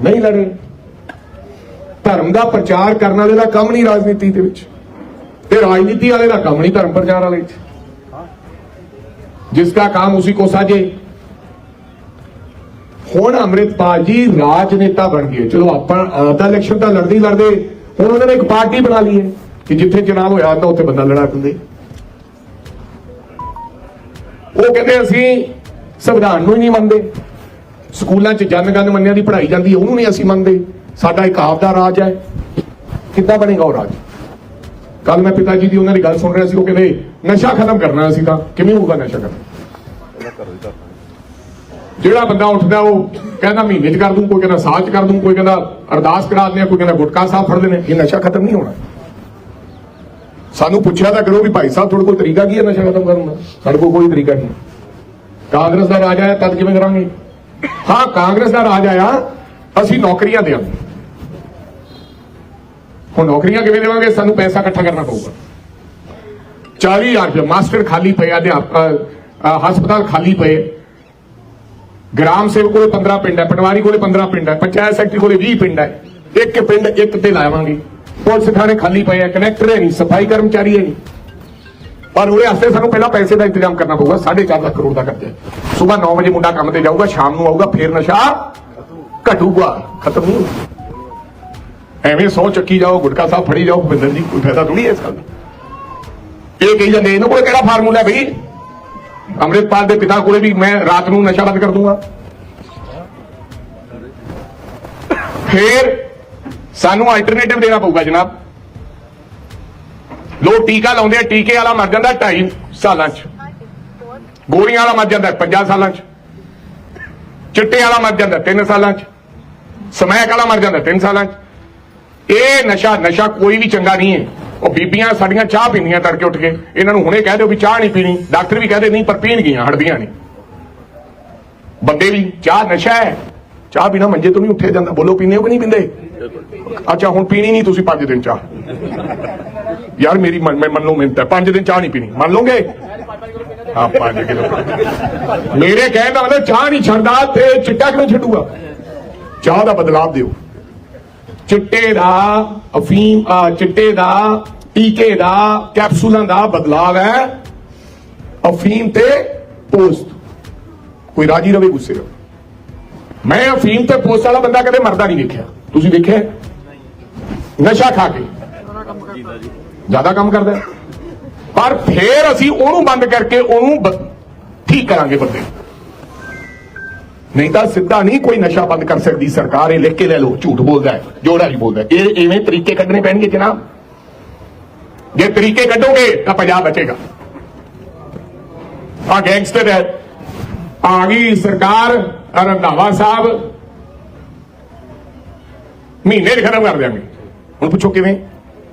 ਨਹੀਂ ਲੜੇ। ਧਰਮ ਦਾ ਪ੍ਰਚਾਰ ਕਰਨ ਵਾਲੇ ਦਾ ਕੰਮ ਨਹੀਂ ਰਾਜਨੀਤੀ ਦੇ ਵਿੱਚ। ਤੇ ਰਾਜਨੀਤੀ ਵਾਲੇ ਦਾ ਕੰਮ ਨਹੀਂ ਧਰਮ ਪ੍ਰਚਾਰ ਵਾਲੇ ਵਿੱਚ। ਜਿਸ ਦਾ ਕੰਮ ਉਸੇ ਕੋ ਸਾਜੇ ਹੁਣ ਅਮਰਿਤਪਾਲ ਜੀ ਰਾਜਨੇਤਾ ਬਣ ਗਏ। ਚਲੋ ਆਪਾਂ ਆਦਾ ਇਲੈਕਸ਼ਨ ਤਾਂ ਲੜਦੇ ਲੜਦੇ। ਹੁਣ ਉਹਨਾਂ ਨੇ ਇੱਕ ਪਾਰਟੀ ਬਣਾ ਲਈ ਹੈ ਕਿ ਜਿੱਥੇ ਚੁਣਾਵ ਹੋਇਆ ਤਾਂ ਉੱਥੇ ਬੰਦਾ ਲੜਾ ਦਿੰਦੇ। ਉਹ ਕਹਿੰਦੇ ਅਸੀਂ ਸੰਵਿਧਾਨ ਨੂੰ ਹੀ ਨਹੀਂ ਮੰਨਦੇ। ਸਕੂਲਾਂ 'ਚ ਜਨ ਗਨ ਮੰਨਿਆ ਦੀ ਪੜ੍ਹਾਈ ਜਾਂਦੀ ਉਹਨੂੰ ਨਹੀਂ ਅਸੀਂ ਮੰਨਦੇ। ਸਾਡਾ ਇੱਕ ਆਪ ਦਾ ਰਾਜ ਹੈ। ਕਿੱਦਾਂ ਬਣੇਗਾ ਉਹ ਰਾਜ? ਕੱਲ ਮੈਂ ਪਿਤਾ ਜੀ ਦੀ ਉਹਨਾਂ ਦੀ ਗੱਲ ਸੁਣ ਰਿਹਾ ਸੀ, ਉਹ ਕਹਿੰਦੇ, ਨਸ਼ਾ ਖਤਮ ਕਰਨਾ ਅਸੀਂ ਤਾਂ। ਕਿਵੇਂ ਹੋਊਗਾ ਨਸ਼ਾ ਖਤਮ? ਜਿਹੜਾ ਬੰਦਾ ਉੱਠਦਾ, ਉਹ ਕਹਿੰਦਾ, ਮਹੀਨੇ 'ਚ ਕਰ ਦੂੰ, ਕੋਈ ਕਹਿੰਦਾ ਸਾਲ 'ਚ ਕਰ ਦੂੰ, ਕੋਈ ਕਹਿੰਦਾ ਅਰਦਾਸ ਕਰਾ ਦਿੰਦੇ ਆ, ਕੋਈ ਕਹਿੰਦਾ ਗੁਟਕਾ ਸਾਹਿਬ ਫੜ ਲੈਣੇ ਇਹ ਨਸ਼ਾ ਖਤਮ ਨਹੀਂ ਹੋਣਾ। ਸਾਨੂੰ ਪੁੱਛਿਆ ਤਾਂ ਕਰੋ ਵੀ ਭਾਈ ਸਾਹਿਬ, ਤੁਹਾਡੇ ਕੋਲ ਤਰੀਕਾ ਕੀ ਹੈ ਨਸ਼ਾ ਖਤਮ ਕਰਨ ਦਾ? ਸਾਡੇ ਕੋਲ ਕੋਈ ਤਰੀਕਾ ਨਹੀਂ। ਕਾਂਗਰਸ ਦਾ ਰਾਜ ਆਇਆ, ਤਦ ਕਿਵੇਂ ਕਰਾਂਗੇ? ਹਾਂ, ਕਾਂਗਰਸ ਦਾ ਰਾਜ ਆਇਆ, ਅਸੀਂ ਨੌਕਰੀਆਂ ਦੇਵਾਂਗੇ ਹੁਣ ਨੌਕਰੀਆਂ ਕਿਵੇਂ ਦੇਵਾਂਗੇ? ਸਾਨੂੰ ਪੈਸਾ ਇਕੱਠਾ ਕਰਨਾ ਪਊਗਾ। 40000 ਰੁਪਏ ਮਾਸਟਰ ਖਾਲੀ ਪਏ ਅਧਿਆਪਕ ਅ, ਹਸਪਤਾਲ ਖਾਲੀ ਪਏ। ਗ੍ਰਾਮ ਸੇਵਕ ਕੋਲੇ 15 ਪਿੰਡ ਹੈ ਪਟਵਾਰੀ ਕੋਲੇ 15 ਪਿੰਡ ਹੈ ਪੰਚਾਇਤ ਸੈਕਟਰੀ ਕੋਲੇ 20 ਪਿੰਡ ਹੈ। ਇੱਕ ਪਿੰਡ ਇੱਕ ਤੇ ਲਾਵਾਂਗੇ। ਪੁਲਿਸ ਥਾਣੇ ਖਾਲੀ ਪਏ ਹੈ ਕਨੈਕਟਰ ਹੈ ਨਹੀਂ ਸਫ਼ਾਈ ਕਰਮਚਾਰੀ ਹੈ ਨਹੀਂ। ਪਰ ਉਹਦੇ ਵਾਸਤੇ ਸਾਨੂੰ ਪਹਿਲਾਂ ਪੈਸੇ ਦਾ ਇੰਤਜ਼ਾਮ ਕਰਨਾ ਪਊਗਾ 4.5 ਲੱਖ ਕਰੋੜ ਦਾ ਕਰਜ਼ਾ ਸਵੇਰ 9 ਵਜੇ ਮੁੰਡਾ ਕੰਮ ਤੇ ਜਾਊਗਾ ਸ਼ਾਮ ਨੂੰ ਆਊਗਾ ਫੇਰ ਨਸ਼ਾ ਘਟੂਗਾ ਖਤਮ। ਨਹੀਂ ਹੋਊਗਾ ਐਵੇਂ ਸੌ ਚੱਕੀ ਜਾਓ, ਗੁਟਕਾ ਸਾਹਿਬ ਫੜੀ ਜਾਓ ਬਿੰਦਰ ਜੀ, ਕੋਈ ਫਾਇਦਾ ਥੋੜੀ ਹੈ ਇਸ ਗੱਲ ਦਾ? ਇਹ ਕਹੀ ਜਾਂਦੇ, ਇਹਨਾਂ ਕੋਲ ਕਿਹੜਾ ਫਾਰਮੂਲਾ ਹੈ ਬਈ? ਅੰਮ੍ਰਿਤਪਾਲ ਦੇ ਪਿਤਾ ਕੋਲੇ ਵੀ ਮੈਂ ਰਾਤ ਨੂੰ ਨਸ਼ਾ ਬੰਦ ਕਰ ਦੂੰਗਾ। ਫਿਰ ਸਾਨੂੰ ਆਲਟਰਨੇਟਿਵ ਦੇਣਾ ਪਊਗਾ ਜਨਾਬ। ਲੋਕ ਟੀਕਾ ਲਾਉਂਦੇ ਆ, ਟੀਕੇ ਵਾਲਾ ਮਰ ਜਾਂਦਾ 2.5 ਸਾਲਾਂ 'ਚ। ਗੋਲੀਆਂ ਵਾਲਾ ਮਰ ਜਾਂਦਾ 50 ਸਾਲਾਂ 'ਚ। ਚਿੱਟੇ ਵਾਲਾ ਮਰ ਜਾਂਦਾ 3 ਸਾਲਾਂ 'ਚ। ਸਮੈਕ ਵਾਲਾ ਮਰ ਜਾਂਦਾ 3 ਸਾਲਾਂ 'ਚ। ਇਹ ਨਸ਼ਾ ਨਸ਼ਾ ਕੋਈ ਵੀ ਚੰਗਾ ਨਹੀਂ ਹੈ। ਉਹ ਬੀਬੀਆਂ ਸਾਡੀਆਂ ਚਾਹ ਪੀਂਦੀਆਂ ਤੜਕੇ ਉੱਠ ਕੇ। ਇਹਨਾਂ ਨੂੰ ਹੁਣੇ ਕਹਿ ਦਿਓ ਵੀ ਚਾਹ ਨਹੀਂ ਪੀਣੀ। ਡਾਕਟਰ ਵੀ ਕਹਦੇ, ਨਹੀਂ, ਪਰ ਪੀਣਗੀਆਂ ਹਟਦੀਆਂ ਨਹੀਂ। ਬੰਦੇ ਵੀ, ਚਾਹ ਨਸ਼ਾ ਹੈ। ਚਾਹ ਪੀਣਾ ਮੰਜੇ ਤੋਂ ਨਹੀਂ ਉੱਠਿਆ ਜਾਂਦਾ। ਬੋਲੋ, ਪੀਂਦੇ ਹੋ ਕਿ ਨਹੀਂ ਪੀਂਦੇ? ਅੱਛਾ, ਹੁਣ ਪੀਣੀ ਨਹੀਂ ਤੁਸੀਂ 5 ਦਿਨ ਚਾਹ। ਯਾਰ, ਮੇਰੀ ਮੈਂ ਮੰਨ ਲਓ ਮਿੰਤ ਹੈ। 5 ਦਿਨ ਚਾਹ ਨਹੀਂ ਪੀਣੀ। ਮੰਨ ਲਓਗੇ? ਹਾਂ 5 ਕਿਲੋ। ਮੇਰੇ ਕਹਿਣ ਦਾ ਮਤਲਬ ਚਾਹ ਨਹੀਂ ਛੱਡਦਾ, ਤੇ ਚਿੱਟਾ ਕਿਉਂ ਛੱਡੂਗਾ? ਚਾਹ ਦਾ ਬਦਲਾਵ ਦਿਓ। ਚਿੱਟੇ ਦਾ ਅਫੀਮ ਚਿੱਟੇ ਦਾ, ਟੀਕੇ ਦਾ, ਕੈਪਸੂਲਾਂ ਦਾ ਬਦਲਾਵ ਹੈ। ਅਫੀਮ ਤੇ ਪੋਸਟ ਕੋਈ ਰਾਜੀ ਰਵੇ, ਗੁੱਸੇ ਰਵੇ। ਮੈਂ ਅਫੀਮ ਤੇ ਪੋਸਟ ਵਾਲਾ ਬੰਦਾ ਕਦੇ ਮਰਦਾ ਨਹੀਂ ਦੇਖਿਆ ਤੁਸੀਂ ਦੇਖਿਆ ਨਸ਼ਾ ਖਾ ਕੇ। ਜ਼ਿਆਦਾ ਕੰਮ ਕਰਦਾ ਪਰ ਫੇਰ ਅਸੀਂ ਉਹਨੂੰ ਬੰਦ ਕਰਕੇ ਉਹਨੂੰ ਠੀਕ ਕਰਾਂਗੇ ਬੰਦੇ ਨਹੀਂ ਤਾਂ ਸਿੱਧਾ ਨਹੀਂ ਕੋਈ ਨਸ਼ਾ ਬੰਦ ਕਰ ਸਕਦੀ, ਸਰਕਾਰ ਇਹ ਲਿਖ ਕੇ ਲੈ ਲਓ, ਝੂਠ ਬੋਲਦਾ ਹੈ, ਜੋੜਾ ਨਹੀਂ ਬੋਲਦਾ ਇਹ ਐਵੇਂ ਤਰੀਕੇ ਕੱਢਣੇ ਪੈਣਗੇ ਜਨਾਬ। ਜੇ ਤਰੀਕੇ ਕੱਢੋਗੇ ਤਾਂ ਪੰਜਾਬ ਬਚੇਗਾ। ਆ ਗੈਂਗਸਟਰ ਹੈ। ਆ ਗਈ ਸਰਕਾਰ ਰੰਧਾਵਾ ਸਾਹਿਬ। ਮਹੀਨੇ 'ਚ ਖਤਮ ਕਰ ਦਿਆਂਗੇ। ਹੁਣ ਪੁੱਛੋ ਕਿਵੇਂ?